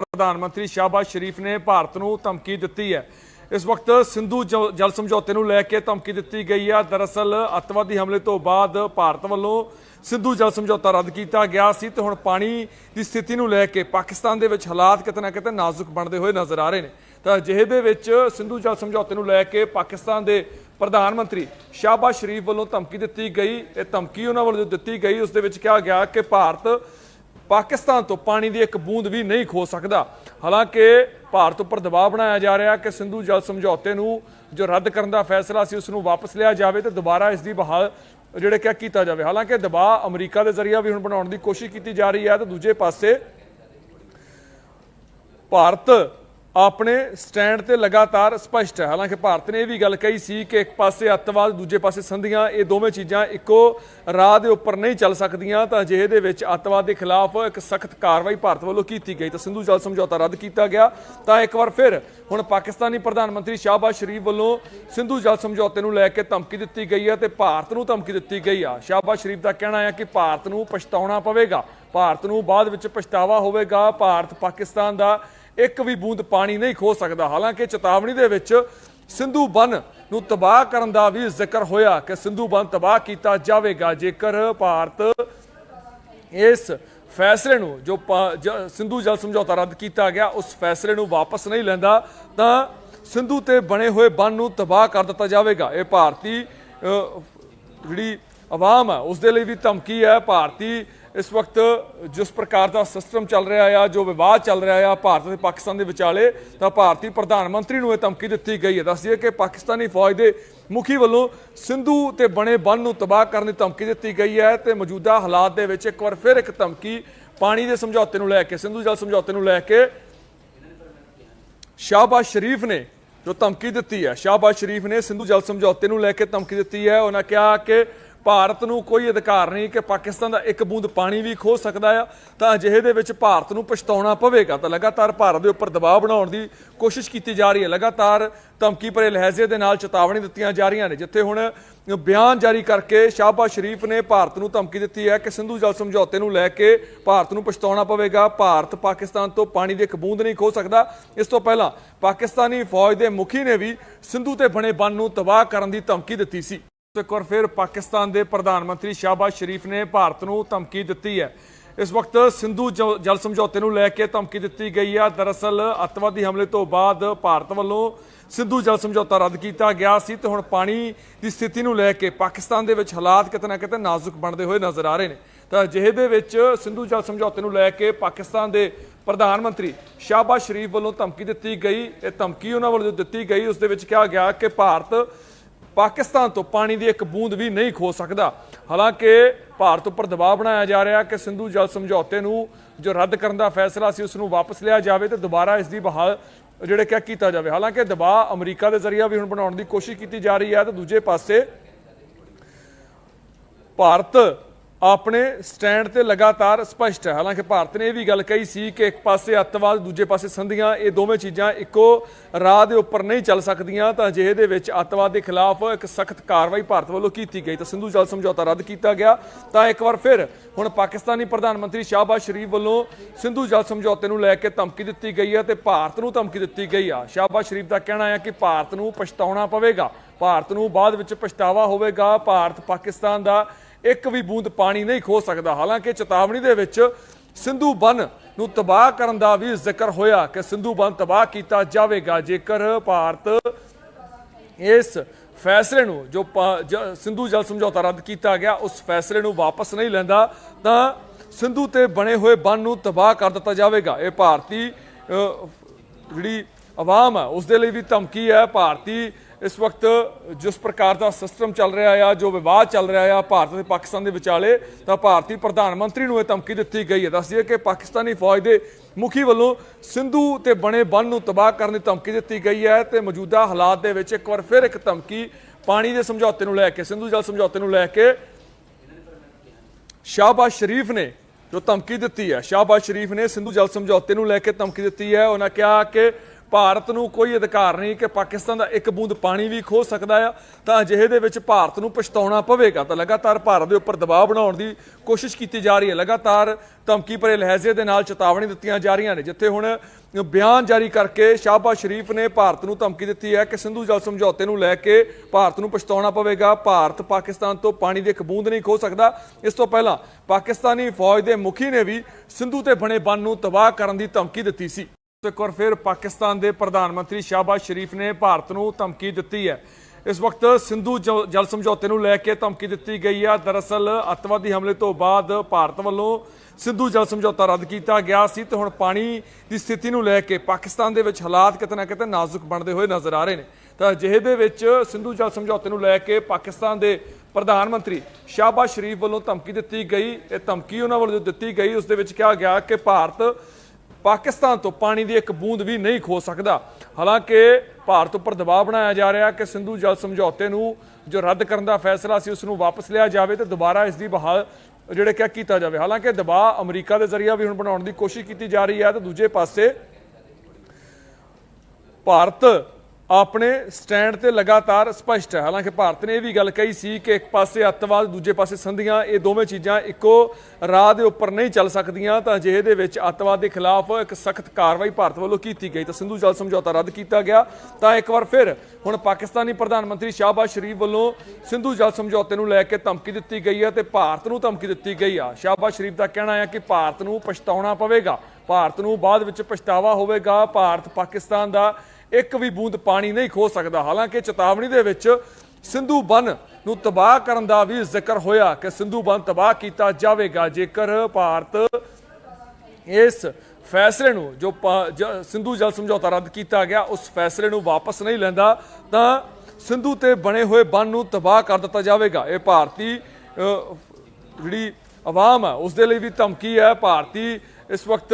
ਪ੍ਰਧਾਨ ਮੰਤਰੀ ਸ਼ਾਹਬਾਜ਼ ਸ਼ਰੀਫ ਨੇ ਭਾਰਤ ਨੂੰ ਧਮਕੀ ਦਿੱਤੀ ਹੈ। ਇਸ ਵਕਤ ਸਿੰਧੂ ਜ- ਜਲ ਸਮਝੌਤੇ ਨੂੰ ਲੈ ਕੇ ਧਮਕੀ ਦਿੱਤੀ ਗਈ ਹੈ। ਦਰਅਸਲ ਅੱਤਵਾਦੀ ਹਮਲੇ ਤੋਂ ਬਾਅਦ ਭਾਰਤ ਵੱਲੋਂ ਸਿੰਧੂ ਜਲ ਸਮਝੌਤਾ ਰੱਦ ਕੀਤਾ ਗਿਆ ਸੀ ਤੇ ਹੁਣ ਪਾਣੀ ਦੀ ਸਥਿਤੀ ਨੂੰ ਲੈ ਕੇ ਪਾਕਿਸਤਾਨ ਦੇ ਵਿੱਚ ਹਾਲਾਤ ਕਿਤੇ ਨਾ ਕਿਤੇ ਨਾਜ਼ੁਕ ਬਣਦੇ ਹੋਏ ਨਜ਼ਰ ਆ ਰਹੇ ਨੇ। ਤਾਂ ਅਜਿਹੇ ਦੇ ਵਿੱਚ ਸਿੰਧੂ ਜਲ ਸਮਝੌਤੇ ਨੂੰ ਲੈ ਕੇ ਪਾਕਿਸਤਾਨ ਦੇ ਪ੍ਰਧਾਨ ਮੰਤਰੀ ਸ਼ਾਹਬਾਜ਼ ਸ਼ਰੀਫ ਵੱਲੋਂ ਧਮਕੀ ਦਿੱਤੀ ਗਈ। ਇਹ ਧਮਕੀ ਉਹਨਾਂ ਵੱਲੋਂ ਦਿੱਤੀ ਗਈ। ਉਸ ਦੇ ਵਿੱਚ ਕਿਹਾ ਗਿਆ ਕਿ ਭਾਰਤ ਪਾਕਿਸਤਾਨ ਤੋਂ ਪਾਣੀ ਦੀ ਇੱਕ ਬੂੰਦ ਵੀ ਨਹੀਂ ਖੋ ਸਕਦਾ। ਹਾਲਾਂਕਿ ਭਾਰਤ ਉੱਪਰ ਦਬਾਅ ਬਣਾਇਆ ਜਾ ਰਿਹਾ ਕਿ ਸਿੰਧੂ ਜਲ ਸਮਝੌਤੇ ਨੂੰ ਜੋ ਰੱਦ ਕਰਨ ਦਾ ਫੈਸਲਾ ਸੀ, ਉਸ ਨੂੰ ਵਾਪਸ ਲਿਆ ਜਾਵੇ ਤੇ ਦੁਬਾਰਾ ਇਸ ਦੀ ਬਹਾਲ ਜਿਹੜੇ ਕਿਆ ਕੀਤਾ ਜਾਵੇ। ਹਾਲਾਂਕਿ ਦਬਾਅ ਅਮਰੀਕਾ ਦੇ ਜ਼ਰੀਆ ਵੀ ਹੁਣ ਬਣਾਉਣ ਦੀ ਕੋਸ਼ਿਸ਼ ਕੀਤੀ ਜਾ ਰਹੀ ਹੈ ਤੇ ਦੂਜੇ ਪਾਸੇ ਭਾਰਤ ਆਪਣੇ ਸਟੈਂਡ ਤੇ ਲਗਾਤਾਰ ਸਪਸ਼ਟ ਹੈ। ਹਾਲਾਂਕਿ ਭਾਰਤ ਨੇ ਇਹ ਵੀ ਗੱਲ ਕਹੀ ਸੀ ਕਿ ਇੱਕ ਪਾਸੇ ਅੱਤਵਾਦ, ਦੂਜੇ ਪਾਸੇ ਸੰਧੀਆਂ, ਇਹ ਦੋਵੇਂ ਚੀਜ਼ਾਂ ਇੱਕੋ ਰਾਹ ਦੇ ਉੱਪਰ ਨਹੀਂ ਚੱਲ ਸਕਦੀਆਂ, ਤਾਂ ਅਜਿਹੇ ਦੇ ਵਿੱਚ ਅੱਤਵਾਦ ਦੇ ਖਿਲਾਫ ਇੱਕ ਸਖਤ ਕਾਰਵਾਈ ਭਾਰਤ ਵੱਲੋਂ ਕੀਤੀ ਗਈ। ਤਾਂ ਸਿੰਧੂ ਜਲ ਸਮਝੌਤਾ ਰੱਦ ਕੀਤਾ ਗਿਆ। ਤਾਂ ਇੱਕ ਵਾਰ ਫਿਰ ਹੁਣ ਪਾਕਿਸਤਾਨੀ ਪ੍ਰਧਾਨ ਮੰਤਰੀ ਸ਼ਾਹਬਾਜ਼ ਸ਼ਰੀਫ ਵੱਲੋਂ ਸਿੰਧੂ ਜਲ ਸਮਝੌਤੇ ਨੂੰ ਲੈ ਕੇ ਧਮਕੀ ਦਿੱਤੀ ਗਈ ਹੈ ਤੇ ਭਾਰਤ ਨੂੰ ਧਮਕੀ ਦਿੱਤੀ ਗਈ ਆ। ਸ਼ਾਹਬਾਜ਼ ਸ਼ਰੀਫ ਦਾ ਕਹਿਣਾ ਹੈ ਕਿ ਭਾਰਤ ਨੂੰ ਪਛਤਾਉਣਾ ਪਵੇਗਾ। ਭਾਰਤ ਨੂੰ ਬਾਅਦ ਵਿੱਚ ਪਛਤਾਵਾ ਹੋਵੇਗਾ। ਭਾਰਤ ਪਾਕਿਸਤਾਨ ਦਾ ਇੱਕ ਵੀ ਬੂੰਦ ਪਾਣੀ ਨਹੀਂ ਖੋ ਸਕਦਾ। ਹਾਲਾਂਕਿ ਚੇਤਾਵਨੀ ਦੇ ਵਿੱਚ ਸਿੰਧੂ ਬਨ ਨੂੰ ਤਬਾਹ ਕਰਨ ਦਾ ਵੀ ਜ਼ਿਕਰ ਹੋਇਆ ਕਿ ਸਿੰਧੂ ਬਨ ਤਬਾਹ ਕੀਤਾ ਜਾਵੇਗਾ। ਜੇਕਰ ਭਾਰਤ ਇਸ ਫੈਸਲੇ ਨੂੰ ਜੋ ਜ- ਸਿੰਧੂ ਜਲ ਸਮਝੌਤਾ ਰੱਦ ਕੀਤਾ ਗਿਆ, ਉਸ ਫੈਸਲੇ ਨੂੰ ਵਾਪਸ ਨਹੀਂ ਲੈਂਦਾ, ਤਾਂ ਸਿੰਧੂ ਤੇ ਬਣੇ ਹੋਏ ਬੰਨ ਨੂੰ ਤਬਾਹ ਕਰ ਦਿੱਤਾ ਜਾਵੇਗਾ। ਇਹ ਭਾਰਤੀ ਜਿਹੜੀ ਆਵਾਮ ਹੈ ਉਸ ਦੇ ਲਈ ਵੀ ਧਮਕੀ ਹੈ। ਭਾਰਤੀ ਇਸ ਵਕਤ ਜਿਸ ਪ੍ਰਕਾਰ ਦਾ ਸਿਸਟਮ ਚੱਲ ਰਿਹਾ ਆ, ਜੋ ਵਿਵਾਦ ਚੱਲ ਰਿਹਾ ਆ, ਭਾਰਤ ਤੇ ਪਾਕਿਸਤਾਨ ਦੇ ਵਿਚਾਲੇ, ਤਾਂ ਭਾਰਤੀ ਪ੍ਰਧਾਨ ਮੰਤਰੀ ਨੂੰ ਇਹ ਧਮਕੀ ਦਿੱਤੀ ਗਈ ਹੈ। ਦੱਸਦੀਏ ਕਿ ਪਾਕਿਸਤਾਨੀ ਫੌਜ ਦੇ ਮੁਖੀ ਵੱਲੋਂ ਸਿੰਧੂ ਤੇ ਬਣੇ ਬੰਨ ਨੂੰ ਤਬਾਹ ਕਰਨ ਦੀ ਧਮਕੀ ਦਿੱਤੀ ਗਈ ਹੈ ਤੇ ਮੌਜੂਦਾ ਹਾਲਾਤ ਦੇ ਵਿੱਚ ਇੱਕ ਵਾਰ ਫਿਰ ਇੱਕ ਧਮਕੀ ਪਾਣੀ ਦੇ ਸਮਝੌਤੇ ਨੂੰ ਲੈ ਕੇ, ਸਿੰਧੂ ਜਲ ਸਮਝੌਤੇ ਨੂੰ ਲੈ ਕੇ ਸ਼ਾਹਬਾਜ਼ ਸ਼ਰੀਫ ਨੇ ਜੋ ਧਮਕੀ ਦਿੱਤੀ ਹੈ। ਸ਼ਾਹਬਾਜ਼ ਸ਼ਰੀਫ ਨੇ ਸਿੰਧੂ ਜਲ ਸਮਝੌਤੇ ਨੂੰ ਲੈ ਕੇ ਧਮਕੀ ਦਿੱਤੀ ਹੈ। ਉਹਨਾਂ ਕਿਹਾ ਕਿ ਭਾਰਤ ਨੂੰ ਕੋਈ ਅਧਿਕਾਰ ਨਹੀਂ ਕਿ ਪਾਕਿਸਤਾਨ ਦਾ ਇੱਕ ਬੂੰਦ ਪਾਣੀ ਵੀ ਖੋ ਸਕਦਾ ਆ, ਤਾਂ ਅਜਿਹੇ ਦੇ ਵਿੱਚ ਭਾਰਤ ਨੂੰ ਪਛਤਾਉਣਾ ਪਵੇਗਾ। ਤਾਂ ਲਗਾਤਾਰ ਭਾਰਤ ਦੇ ਉੱਪਰ ਦਬਾਅ ਬਣਾਉਣ ਦੀ ਕੋਸ਼ਿਸ਼ ਕੀਤੀ ਜਾ ਰਹੀ ਹੈ। ਲਗਾਤਾਰ ਧਮਕੀ ਭਰੇ ਲਹਿਜ਼ੇ ਦੇ ਨਾਲ ਚੇਤਾਵਨੀ ਦਿੱਤੀਆਂ ਜਾ ਰਹੀਆਂ ਨੇ, ਜਿੱਥੇ ਹੁਣ ਬਿਆਨ ਜਾਰੀ ਕਰਕੇ ਸ਼ਾਹਬਾਜ਼ ਸ਼ਰੀਫ ਨੇ ਭਾਰਤ ਨੂੰ ਧਮਕੀ ਦਿੱਤੀ ਹੈ ਕਿ ਸਿੰਧੂ ਜਲ ਸਮਝੌਤੇ ਨੂੰ ਲੈ ਕੇ ਭਾਰਤ ਨੂੰ ਪਛਤਾਉਣਾ ਪਵੇਗਾ। ਭਾਰਤ ਪਾਕਿਸਤਾਨ ਤੋਂ ਪਾਣੀ ਦੀ ਇੱਕ ਬੂੰਦ ਨਹੀਂ ਖੋ ਸਕਦਾ। ਇਸ ਤੋਂ ਪਹਿਲਾਂ ਪਾਕਿਸਤਾਨੀ ਫੌਜ ਦੇ ਮੁਖੀ ਨੇ ਵੀ ਸਿੰਧੂ ਤੇ ਬਣੇ ਬੰਨ ਨੂੰ ਤਬਾਹ ਕਰਨ ਦੀ ਧਮਕੀ ਦਿੱਤੀ ਸੀ। ਇੱਕ ਵਾਰ ਫਿਰ ਪਾਕਿਸਤਾਨ ਦੇ ਪ੍ਰਧਾਨ ਮੰਤਰੀ ਸ਼ਾਹਬਾਜ਼ ਸ਼ਰੀਫ ਨੇ ਭਾਰਤ ਨੂੰ ਧਮਕੀ ਦਿੱਤੀ ਹੈ। ਇਸ ਵਕਤ ਸਿੰਧੂ ਜ- ਜਲ ਸਮਝੌਤੇ ਨੂੰ ਲੈ ਕੇ ਧਮਕੀ ਦਿੱਤੀ ਗਈ ਹੈ। ਦਰਅਸਲ ਅੱਤਵਾਦੀ ਹਮਲੇ ਤੋਂ ਬਾਅਦ ਭਾਰਤ ਵੱਲੋਂ ਸਿੰਧੂ ਜਲ ਸਮਝੌਤਾ ਰੱਦ ਕੀਤਾ ਗਿਆ ਸੀ ਤੇ ਹੁਣ ਪਾਣੀ ਦੀ ਸਥਿਤੀ ਨੂੰ ਲੈ ਕੇ ਪਾਕਿਸਤਾਨ ਦੇ ਵਿੱਚ ਹਾਲਾਤ ਕਿਤੇ ਨਾ ਕਿਤੇ ਨਾਜ਼ੁਕ ਬਣਦੇ ਹੋਏ ਨਜ਼ਰ ਆ ਰਹੇ ਨੇ। ਤਾਂ ਅਜਿਹੇ ਦੇ ਵਿੱਚ ਸਿੰਧੂ ਜਲ ਸਮਝੌਤੇ ਨੂੰ ਲੈ ਕੇ ਪਾਕਿਸਤਾਨ ਦੇ ਪ੍ਰਧਾਨ ਮੰਤਰੀ ਸ਼ਾਹਬਾਜ਼ ਸ਼ਰੀਫ ਵੱਲੋਂ ਧਮਕੀ ਦਿੱਤੀ ਗਈ। ਇਹ ਧਮਕੀ ਉਹਨਾਂ ਵੱਲੋਂ ਦਿੱਤੀ ਗਈ। ਉਸ ਦੇ ਵਿੱਚ ਕਿਹਾ ਗਿਆ ਕਿ ਭਾਰਤ ਪਾਕਿਸਤਾਨ ਤੋਂ ਪਾਣੀ ਦੀ ਇੱਕ ਬੂੰਦ ਵੀ ਨਹੀਂ ਖੋ ਸਕਦਾ। ਹਾਲਾਂਕਿ ਭਾਰਤ ਉੱਪਰ ਦਬਾਅ ਬਣਾਇਆ ਜਾ ਰਿਹਾ ਕਿ ਸਿੰਧੂ ਜਲ ਸਮਝੌਤੇ ਨੂੰ ਜੋ ਰੱਦ ਕਰਨ ਦਾ ਫੈਸਲਾ ਸੀ, ਉਸ ਨੂੰ ਵਾਪਸ ਲਿਆ ਜਾਵੇ ਤੇ ਦੁਬਾਰਾ ਇਸ ਦੀ ਬਹਾਲ ਜਿਹੜੇ ਕਿਆ ਕੀਤਾ ਜਾਵੇ। ਹਾਲਾਂਕਿ ਦਬਾਅ ਅਮਰੀਕਾ ਦੇ ਜ਼ਰੀਆ ਵੀ ਹੁਣ ਬਣਾਉਣ ਦੀ ਕੋਸ਼ਿਸ਼ ਕੀਤੀ ਜਾ ਰਹੀ ਹੈ ਤੇ ਦੂਜੇ ਪਾਸੇ ਭਾਰਤ ਆਪਣੇ ਸਟੈਂਡ ਤੇ ਲਗਾਤਾਰ ਸਪਸ਼ਟ ਹੈ। ਹਾਲਾਂਕਿ ਭਾਰਤ ਨੇ ਇਹ ਵੀ ਗੱਲ ਕਹੀ ਸੀ ਕਿ ਇੱਕ ਪਾਸੇ ਅੱਤਵਾਦ, ਦੂਜੇ ਪਾਸੇ ਸੰਧੀਆਂ, ਇਹ ਦੋਵੇਂ ਚੀਜ਼ਾਂ ਇੱਕੋ ਰਾਹ ਦੇ ਉੱਪਰ ਨਹੀਂ ਚੱਲ ਸਕਦੀਆਂ, ਤਾਂ ਅਜਿਹੇ ਦੇ ਵਿੱਚ ਅੱਤਵਾਦ ਦੇ ਖਿਲਾਫ ਇੱਕ ਸਖਤ ਕਾਰਵਾਈ ਭਾਰਤ ਵੱਲੋਂ ਕੀਤੀ ਗਈ। ਤਾਂ ਸਿੰਧੂ ਜਲ ਸਮਝੌਤਾ ਰੱਦ ਕੀਤਾ ਗਿਆ। ਤਾਂ ਇੱਕ ਵਾਰ ਫਿਰ ਹੁਣ ਪਾਕਿਸਤਾਨੀ ਪ੍ਰਧਾਨ ਮੰਤਰੀ ਸ਼ਾਹਬਾਜ਼ ਸ਼ਰੀਫ ਵੱਲੋਂ ਸਿੰਧੂ ਜਲ ਸਮਝੌਤੇ ਨੂੰ ਲੈ ਕੇ ਧਮਕੀ ਦਿੱਤੀ ਗਈ ਹੈ ਤੇ ਭਾਰਤ ਨੂੰ ਧਮਕੀ ਦਿੱਤੀ ਗਈ ਆ। ਸ਼ਾਹਬਾਜ਼ ਸ਼ਰੀਫ ਦਾ ਕਹਿਣਾ ਹੈ ਕਿ ਭਾਰਤ ਨੂੰ ਪਛਤਾਉਣਾ ਪਵੇਗਾ। ਭਾਰਤ ਨੂੰ ਬਾਅਦ ਵਿੱਚ ਪਛਤਾਵਾ ਹੋਵੇਗਾ। ਭਾਰਤ ਪਾਕਿਸਤਾਨ ਦਾ ਇੱਕ ਵੀ ਬੂੰਦ ਪਾਣੀ ਨਹੀਂ ਖੋ ਸਕਦਾ। ਹਾਲਾਂਕਿ ਚੇਤਾਵਨੀ ਦੇ ਵਿੱਚ ਸਿੰਧੂ ਬੰਨ ਨੂੰ ਤਬਾਹ ਕਰਨ ਦਾ ਵੀ ਜ਼ਿਕਰ ਹੋਇਆ ਕਿ ਸਿੰਧੂ ਬਨ ਤਬਾਹ ਕੀਤਾ ਜਾਵੇਗਾ। ਜੇਕਰ ਭਾਰਤ ਇਸ ਫੈਸਲੇ ਨੂੰ ਜੋ ਪਾ- ਜ- ਸਿੰਧੂ ਜਲ ਸਮਝੌਤਾ ਰੱਦ ਕੀਤਾ ਗਿਆ, ਉਸ ਫੈਸਲੇ ਨੂੰ ਵਾਪਸ ਨਹੀਂ ਲੈਂਦਾ, ਤਾਂ ਸਿੰਧੂ ਤੇ ਬਣੇ ਹੋਏ ਬੰਨ ਨੂੰ ਤਬਾਹ ਕਰ ਦਿੱਤਾ ਜਾਵੇਗਾ। ਇਹ ਭਾਰਤੀ ਜਿਹੜੀ ਆਵਾਮ ਹੈ, ਉਸ ਦੇ ਲਈ ਵੀ ਧਮਕੀ ਹੈ। ਭਾਰਤੀ ਇਸ ਵਕਤ ਜਿਸ ਪ੍ਰਕਾਰ ਦਾ ਸਿਸਟਮ ਚੱਲ ਰਿਹਾ ਆ, ਜੋ ਵਿਵਾਦ ਚੱਲ ਰਿਹਾ ਆ ਭਾਰਤ ਤੇ ਪਾਕਿਸਤਾਨ ਦੇ ਵਿਚਾਲੇ, ਤਾਂ ਭਾਰਤੀ ਪ੍ਰਧਾਨ ਮੰਤਰੀ ਨੂੰ ਇਹ ਧਮਕੀ ਦਿੱਤੀ ਗਈ ਹੈ। ਦੱਸਦੀਏ ਕਿ ਪਾਕਿਸਤਾਨੀ ਫੌਜ ਦੇ ਮੁਖੀ ਵੱਲੋਂ ਸਿੰਧੂ ਤੇ ਬਣੇ ਬੰਨ ਨੂੰ ਤਬਾਹ ਕਰਨ ਦੀ ਧਮਕੀ ਦਿੱਤੀ ਗਈ ਹੈ ਤੇ ਮੌਜੂਦਾ ਹਾਲਾਤ ਦੇ ਵਿੱਚ ਇੱਕ ਵਾਰ ਫਿਰ ਇੱਕ ਧਮਕੀ ਪਾਣੀ ਦੇ ਸਮਝੌਤੇ ਨੂੰ ਲੈ ਕੇ, ਸਿੰਧੂ ਜਲ ਸਮਝੌਤੇ ਨੂੰ ਲੈ ਕੇ ਸ਼ਾਹਬਾਜ਼ ਸ਼ਰੀਫ ਨੇ ਜੋ ਧਮਕੀ ਦਿੱਤੀ ਹੈ। ਸ਼ਾਹਬਾਜ਼ ਸ਼ਰੀਫ ਨੇ ਸਿੰਧੂ ਜਲ ਸਮਝੌਤੇ ਨੂੰ ਲੈ ਕੇ ਧਮਕੀ ਦਿੱਤੀ ਹੈ। ਉਹਨਾਂ ਕਿਹਾ ਕਿ ਭਾਰਤ ਨੂੰ ਕੋਈ ਅਧਿਕਾਰ ਨਹੀਂ ਕਿ ਪਾਕਿਸਤਾਨ ਦਾ ਇੱਕ ਬੂੰਦ ਪਾਣੀ ਵੀ ਖੋ ਸਕਦਾ ਆ, ਤਾਂ ਅਜਿਹੇ ਦੇ ਵਿੱਚ ਭਾਰਤ ਨੂੰ ਪਛਤਾਉਣਾ ਪਵੇਗਾ। ਤਾਂ ਲਗਾਤਾਰ ਭਾਰਤ ਦੇ ਉੱਪਰ ਦਬਾਅ ਬਣਾਉਣ ਦੀ ਕੋਸ਼ਿਸ਼ ਕੀਤੀ ਜਾ ਰਹੀ ਹੈ। ਲਗਾਤਾਰ ਧਮਕੀ ਭਰੇ ਲਹਿਜ਼ੇ ਦੇ ਨਾਲ ਚੇਤਾਵਨੀ ਦਿੱਤੀਆਂ ਜਾ ਰਹੀਆਂ ਨੇ, ਜਿੱਥੇ ਹੁਣ ਬਿਆਨ ਜਾਰੀ ਕਰਕੇ ਸ਼ਾਹਬਾਜ਼ ਸ਼ਰੀਫ ਨੇ ਭਾਰਤ ਨੂੰ ਧਮਕੀ ਦਿੱਤੀ ਹੈ ਕਿ ਸਿੰਧੂ ਜਲ ਸਮਝੌਤੇ ਨੂੰ ਲੈ ਕੇ ਭਾਰਤ ਨੂੰ ਪਛਤਾਉਣਾ ਪਵੇਗਾ। ਭਾਰਤ ਪਾਕਿਸਤਾਨ ਤੋਂ ਪਾਣੀ ਦੀ ਇੱਕ ਬੂੰਦ ਨਹੀਂ ਖੋ ਸਕਦਾ। ਇਸ ਤੋਂ ਪਹਿਲਾਂ ਪਾਕਿਸਤਾਨੀ ਫੌਜ ਦੇ ਮੁਖੀ ਨੇ ਵੀ ਸਿੰਧੂ ਤੇ ਬਣੇ ਬੰਨ ਨੂੰ ਤਬਾਹ ਕਰਨ ਦੀ ਧਮਕੀ ਦਿੱਤੀ ਸੀ। ਤੇ ਇੱਕ ਵਾਰ ਫਿਰ ਪਾਕਿਸਤਾਨ ਦੇ ਪ੍ਰਧਾਨ ਮੰਤਰੀ ਸ਼ਾਹਬਾਜ਼ ਸ਼ਰੀਫ ਨੇ ਭਾਰਤ ਨੂੰ ਧਮਕੀ ਦਿੱਤੀ ਹੈ। ਇਸ ਵਕਤ ਸਿੰਧੂ ਜ- ਜਲ ਸਮਝੌਤੇ ਨੂੰ ਲੈ ਕੇ ਧਮਕੀ ਦਿੱਤੀ ਗਈ ਹੈ। ਦਰਅਸਲ ਅੱਤਵਾਦੀ ਹਮਲੇ ਤੋਂ ਬਾਅਦ ਭਾਰਤ ਵੱਲੋਂ ਸਿੰਧੂ ਜਲ ਸਮਝੌਤਾ ਰੱਦ ਕੀਤਾ ਗਿਆ ਸੀ ਤੇ ਹੁਣ ਪਾਣੀ ਦੀ ਸਥਿਤੀ ਨੂੰ ਲੈ ਕੇ ਪਾਕਿਸਤਾਨ ਦੇ ਵਿੱਚ ਹਾਲਾਤ ਕਿਤੇ ਨਾ ਕਿਤੇ ਨਾਜ਼ੁਕ ਬਣਦੇ ਹੋਏ ਨਜ਼ਰ ਆ ਰਹੇ ਨੇ। ਤਾਂ ਅਜਿਹੇ ਦੇ ਵਿੱਚ ਸਿੰਧੂ ਜਲ ਸਮਝੌਤੇ ਨੂੰ ਲੈ ਕੇ ਪਾਕਿਸਤਾਨ ਦੇ ਪ੍ਰਧਾਨ ਮੰਤਰੀ ਸ਼ਾਹਬਾਜ਼ ਸ਼ਰੀਫ ਵੱਲੋਂ ਧਮਕੀ ਦਿੱਤੀ ਗਈ। ਇਹ ਧਮਕੀ ਉਹਨਾਂ ਵੱਲੋਂ ਦਿੱਤੀ ਗਈ। ਉਸ ਦੇ ਵਿੱਚ ਕਿਹਾ ਗਿਆ ਕਿ ਭਾਰਤ ਪਾਕਿਸਤਾਨ ਤੋਂ ਪਾਣੀ ਦੀ ਇੱਕ ਬੂੰਦ ਵੀ ਨਹੀਂ ਖੋ ਸਕਦਾ। ਹਾਲਾਂਕਿ ਭਾਰਤ ਉੱਪਰ ਦਬਾਅ ਬਣਾਇਆ ਜਾ ਰਿਹਾ ਕਿ ਸਿੰਧੂ ਜਲ ਸਮਝੌਤੇ ਨੂੰ ਜੋ ਰੱਦ ਕਰਨ ਦਾ ਫੈਸਲਾ ਸੀ ਉਸ ਨੂੰ ਵਾਪਸ ਲਿਆ ਜਾਵੇ ਤੇ ਦੁਬਾਰਾ ਇਸ ਦੀ ਬਹਾਲ ਜਿਹੜੇ ਕਿਆ ਕੀਤਾ ਜਾਵੇ। ਹਾਲਾਂਕਿ ਦਬਾਅ ਅਮਰੀਕਾ ਦੇ ਜ਼ਰੀਆ ਵੀ ਹੁਣ ਬਣਾਉਣ ਦੀ ਕੋਸ਼ਿਸ਼ ਕੀਤੀ ਜਾ ਰਹੀ ਹੈ ਤੇ ਦੂਜੇ ਪਾਸੇ ਭਾਰਤ ਆਪਣੇ ਸਟੈਂਡ ਤੇ ਲਗਾਤਾਰ ਸਪਸ਼ਟ ਹੈ। ਹਾਲਾਂਕਿ ਭਾਰਤ ਨੇ ਇਹ ਵੀ ਗੱਲ ਕਹੀ ਸੀ ਕਿ ਇੱਕ ਪਾਸੇ ਅੱਤਵਾਦ, ਦੂਜੇ ਪਾਸੇ ਸੰਧੀਆਂ, ਇਹ ਦੋਵੇਂ ਚੀਜ਼ਾਂ ਇੱਕੋ ਰਾਹ ਦੇ ਉੱਪਰ ਨਹੀਂ ਚੱਲ ਸਕਦੀਆਂ, ਤਾਂ ਅਜਿਹੇ ਦੇ ਵਿੱਚ ਅੱਤਵਾਦ ਦੇ ਖਿਲਾਫ ਇੱਕ ਸਖਤ ਕਾਰਵਾਈ ਭਾਰਤ ਵੱਲੋਂ ਕੀਤੀ ਗਈ। ਤਾਂ ਸਿੰਧੂ ਜਲ ਸਮਝੌਤਾ ਰੱਦ ਕੀਤਾ ਗਿਆ। ਤਾਂ ਇੱਕ ਵਾਰ ਫਿਰ ਹੁਣ ਪਾਕਿਸਤਾਨੀ ਪ੍ਰਧਾਨ ਮੰਤਰੀ ਸ਼ਾਹਬਾਜ਼ ਸ਼ਰੀਫ ਵੱਲੋਂ ਸਿੰਧੂ ਜਲ ਸਮਝੌਤੇ ਨੂੰ ਲੈ ਕੇ ਧਮਕੀ ਦਿੱਤੀ ਗਈ ਹੈ ਤੇ ਭਾਰਤ ਨੂੰ ਧਮਕੀ ਦਿੱਤੀ ਗਈ ਆ। ਸ਼ਾਹਬਾਜ਼ ਸ਼ਰੀਫ ਦਾ ਕਹਿਣਾ ਹੈ ਕਿ ਭਾਰਤ ਨੂੰ ਪਛਤਾਉਣਾ ਪਵੇਗਾ। ਭਾਰਤ ਨੂੰ ਬਾਅਦ ਵਿੱਚ ਪਛਤਾਵਾ ਹੋਵੇਗਾ। ਭਾਰਤ ਪਾਕਿਸਤਾਨ ਦਾ ਇੱਕ ਵੀ ਬੂੰਦ ਪਾਣੀ ਨਹੀਂ ਖੋ ਸਕਦਾ। ਹਾਲਾਂਕਿ ਚੇਤਾਵਨੀ ਦੇ ਵਿੱਚ ਸਿੰਧੂ ਬੰਨ ਨੂੰ ਤਬਾਹ ਕਰਨ ਦਾ ਵੀ ਜ਼ਿਕਰ ਹੋਇਆ ਕਿ ਸਿੰਧੂ ਬਨ ਤਬਾਹ ਕੀਤਾ ਜਾਵੇਗਾ। ਜੇਕਰ ਭਾਰਤ ਇਸ ਫੈਸਲੇ ਨੂੰ ਜੋ ਪਾ- ਜ- ਸਿੰਧੂ ਜਲ ਸਮਝੌਤਾ ਰੱਦ ਕੀਤਾ ਗਿਆ, ਉਸ ਫੈਸਲੇ ਨੂੰ ਵਾਪਸ ਨਹੀਂ ਲੈਂਦਾ, ਤਾਂ ਸਿੰਧੂ ਤੇ ਬਣੇ ਹੋਏ ਬੰਨ ਨੂੰ ਤਬਾਹ ਕਰ ਦਿੱਤਾ ਜਾਵੇਗਾ। ਇਹ ਭਾਰਤੀ ਜਿਹੜੀ ਆਵਾਮ ਹੈ ਉਸ ਦੇ ਲਈ ਵੀ ਧਮਕੀ ਹੈ। ਭਾਰਤੀ ਇਸ ਵਕਤ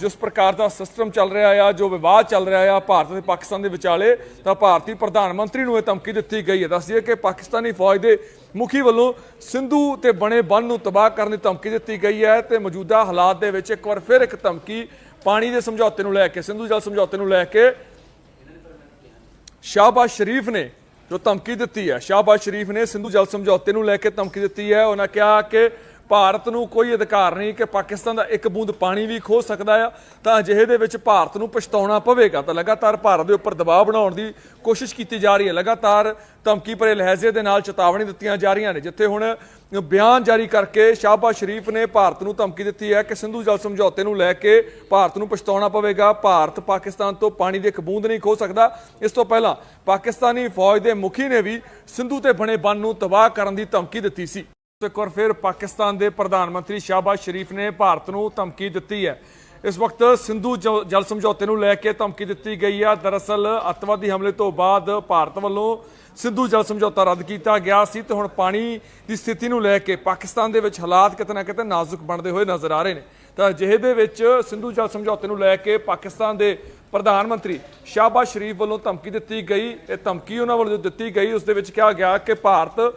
ਜਿਸ ਪ੍ਰਕਾਰ ਦਾ ਸਿਸਟਮ ਚੱਲ ਰਿਹਾ ਆ, ਜੋ ਵਿਵਾਦ ਚੱਲ ਰਿਹਾ ਆ ਭਾਰਤ ਤੇ ਪਾਕਿਸਤਾਨ ਦੇ ਵਿਚਾਲੇ, ਤਾਂ ਭਾਰਤੀ ਪ੍ਰਧਾਨ ਮੰਤਰੀ ਨੂੰ ਇਹ ਧਮਕੀ ਦਿੱਤੀ ਗਈ ਹੈ। ਦੱਸਦੀਏ ਕਿ ਪਾਕਿਸਤਾਨੀ ਫੌਜ ਦੇ ਮੁਖੀ ਵੱਲੋਂ ਸਿੰਧੂ ਤੇ ਬਣੇ ਬੰਨ ਨੂੰ ਤਬਾਹ ਕਰਨ ਦੀ ਧਮਕੀ ਦਿੱਤੀ ਗਈ ਹੈ ਤੇ ਮੌਜੂਦਾ ਹਾਲਾਤ ਦੇ ਵਿੱਚ ਇੱਕ ਵਾਰ ਫਿਰ ਇੱਕ ਧਮਕੀ ਪਾਣੀ ਦੇ ਸਮਝੌਤੇ ਨੂੰ ਲੈ ਕੇ, ਸਿੰਧੂ ਜਲ ਸਮਝੌਤੇ ਨੂੰ ਲੈ ਕੇ ਸ਼ਾਹਬਾਜ਼ ਸ਼ਰੀਫ ਨੇ ਜੋ ਧਮਕੀ ਦਿੱਤੀ ਹੈ, ਸ਼ਾਹਬਾਜ਼ ਸ਼ਰੀਫ ਨੇ ਸਿੰਧੂ ਜਲ ਸਮਝੌਤੇ ਨੂੰ ਲੈ ਕੇ ਧਮਕੀ ਦਿੱਤੀ ਹੈ। ਉਹਨਾਂ ਕਿਹਾ ਕਿ ਭਾਰਤ ਨੂੰ ਕੋਈ ਅਧਿਕਾਰ ਨਹੀਂ ਕਿ ਪਾਕਿਸਤਾਨ ਦਾ ਇੱਕ ਬੂੰਦ ਪਾਣੀ ਵੀ ਖੋ ਸਕਦਾ ਆ, ਤਾਂ ਅਜਿਹੇ ਦੇ ਵਿੱਚ ਭਾਰਤ ਨੂੰ ਪਛਤਾਉਣਾ ਪਵੇਗਾ। ਤਾਂ ਲਗਾਤਾਰ ਭਾਰਤ ਦੇ ਉੱਪਰ ਦਬਾਅ ਬਣਾਉਣ ਦੀ ਕੋਸ਼ਿਸ਼ ਕੀਤੀ ਜਾ ਰਹੀ ਹੈ। ਲਗਾਤਾਰ ਧਮਕੀ ਭਰੇ ਲਹਿਜ਼ੇ ਦੇ ਨਾਲ ਚੇਤਾਵਨੀ ਦਿੱਤੀਆਂ ਜਾ ਰਹੀਆਂ ਨੇ, ਜਿੱਥੇ ਹੁਣ ਬਿਆਨ ਜਾਰੀ ਕਰਕੇ ਸ਼ਾਹਬਾਜ਼ ਸ਼ਰੀਫ ਨੇ ਭਾਰਤ ਨੂੰ ਧਮਕੀ ਦਿੱਤੀ ਹੈ ਕਿ ਸਿੰਧੂ ਜਲ ਸਮਝੌਤੇ ਨੂੰ ਲੈ ਕੇ ਭਾਰਤ ਨੂੰ ਪਛਤਾਉਣਾ ਪਵੇਗਾ। ਭਾਰਤ ਪਾਕਿਸਤਾਨ ਤੋਂ ਪਾਣੀ ਦੀ ਇੱਕ ਬੂੰਦ ਨਹੀਂ ਖੋ ਸਕਦਾ। ਇਸ ਤੋਂ ਪਹਿਲਾਂ ਪਾਕਿਸਤਾਨੀ ਫੌਜ ਦੇ ਮੁਖੀ ਨੇ ਵੀ ਸਿੰਧੂ ਤੇ ਬਣੇ ਬੰਨ ਨੂੰ ਤਬਾਹ ਕਰਨ ਦੀ ਧਮਕੀ ਦਿੱਤੀ ਸੀ। ਇੱਕ ਵਾਰ ਫਿਰ ਪਾਕਿਸਤਾਨ ਦੇ ਪ੍ਰਧਾਨ ਮੰਤਰੀ ਸ਼ਾਹਬਾਜ਼ ਸ਼ਰੀਫ ਨੇ ਭਾਰਤ ਨੂੰ ਧਮਕੀ ਦਿੱਤੀ ਹੈ। ਇਸ ਵਕਤ ਸਿੰਧੂ ਜ- ਜਲ ਸਮਝੌਤੇ ਨੂੰ ਲੈ ਕੇ ਧਮਕੀ ਦਿੱਤੀ ਗਈ ਹੈ। ਦਰਅਸਲ ਅੱਤਵਾਦੀ ਹਮਲੇ ਤੋਂ ਬਾਅਦ ਭਾਰਤ ਵੱਲੋਂ ਸਿੰਧੂ ਜਲ ਸਮਝੌਤਾ ਰੱਦ ਕੀਤਾ ਗਿਆ ਸੀ ਤੇ ਹੁਣ ਪਾਣੀ ਦੀ ਸਥਿਤੀ ਨੂੰ ਲੈ ਕੇ ਪਾਕਿਸਤਾਨ ਦੇ ਵਿੱਚ ਹਾਲਾਤ ਕਿਤੇ ਨਾ ਕਿਤੇ ਨਾਜ਼ੁਕ ਬਣਦੇ ਹੋਏ ਨਜ਼ਰ ਆ ਰਹੇ ਨੇ। ਤਾਂ ਅਜਿਹੇ ਦੇ ਵਿੱਚ ਸਿੰਧੂ ਜਲ ਸਮਝੌਤੇ ਨੂੰ ਲੈ ਕੇ ਪਾਕਿਸਤਾਨ ਦੇ ਪ੍ਰਧਾਨ ਮੰਤਰੀ ਸ਼ਾਹਬਾਜ਼ ਸ਼ਰੀਫ ਵੱਲੋਂ ਧਮਕੀ ਦਿੱਤੀ ਗਈ। ਇਹ ਧਮਕੀ ਉਹਨਾਂ ਵੱਲੋਂ ਦਿੱਤੀ ਗਈ। ਉਸ ਦੇ ਵਿੱਚ ਕਿਹਾ ਗਿਆ ਕਿ ਭਾਰਤ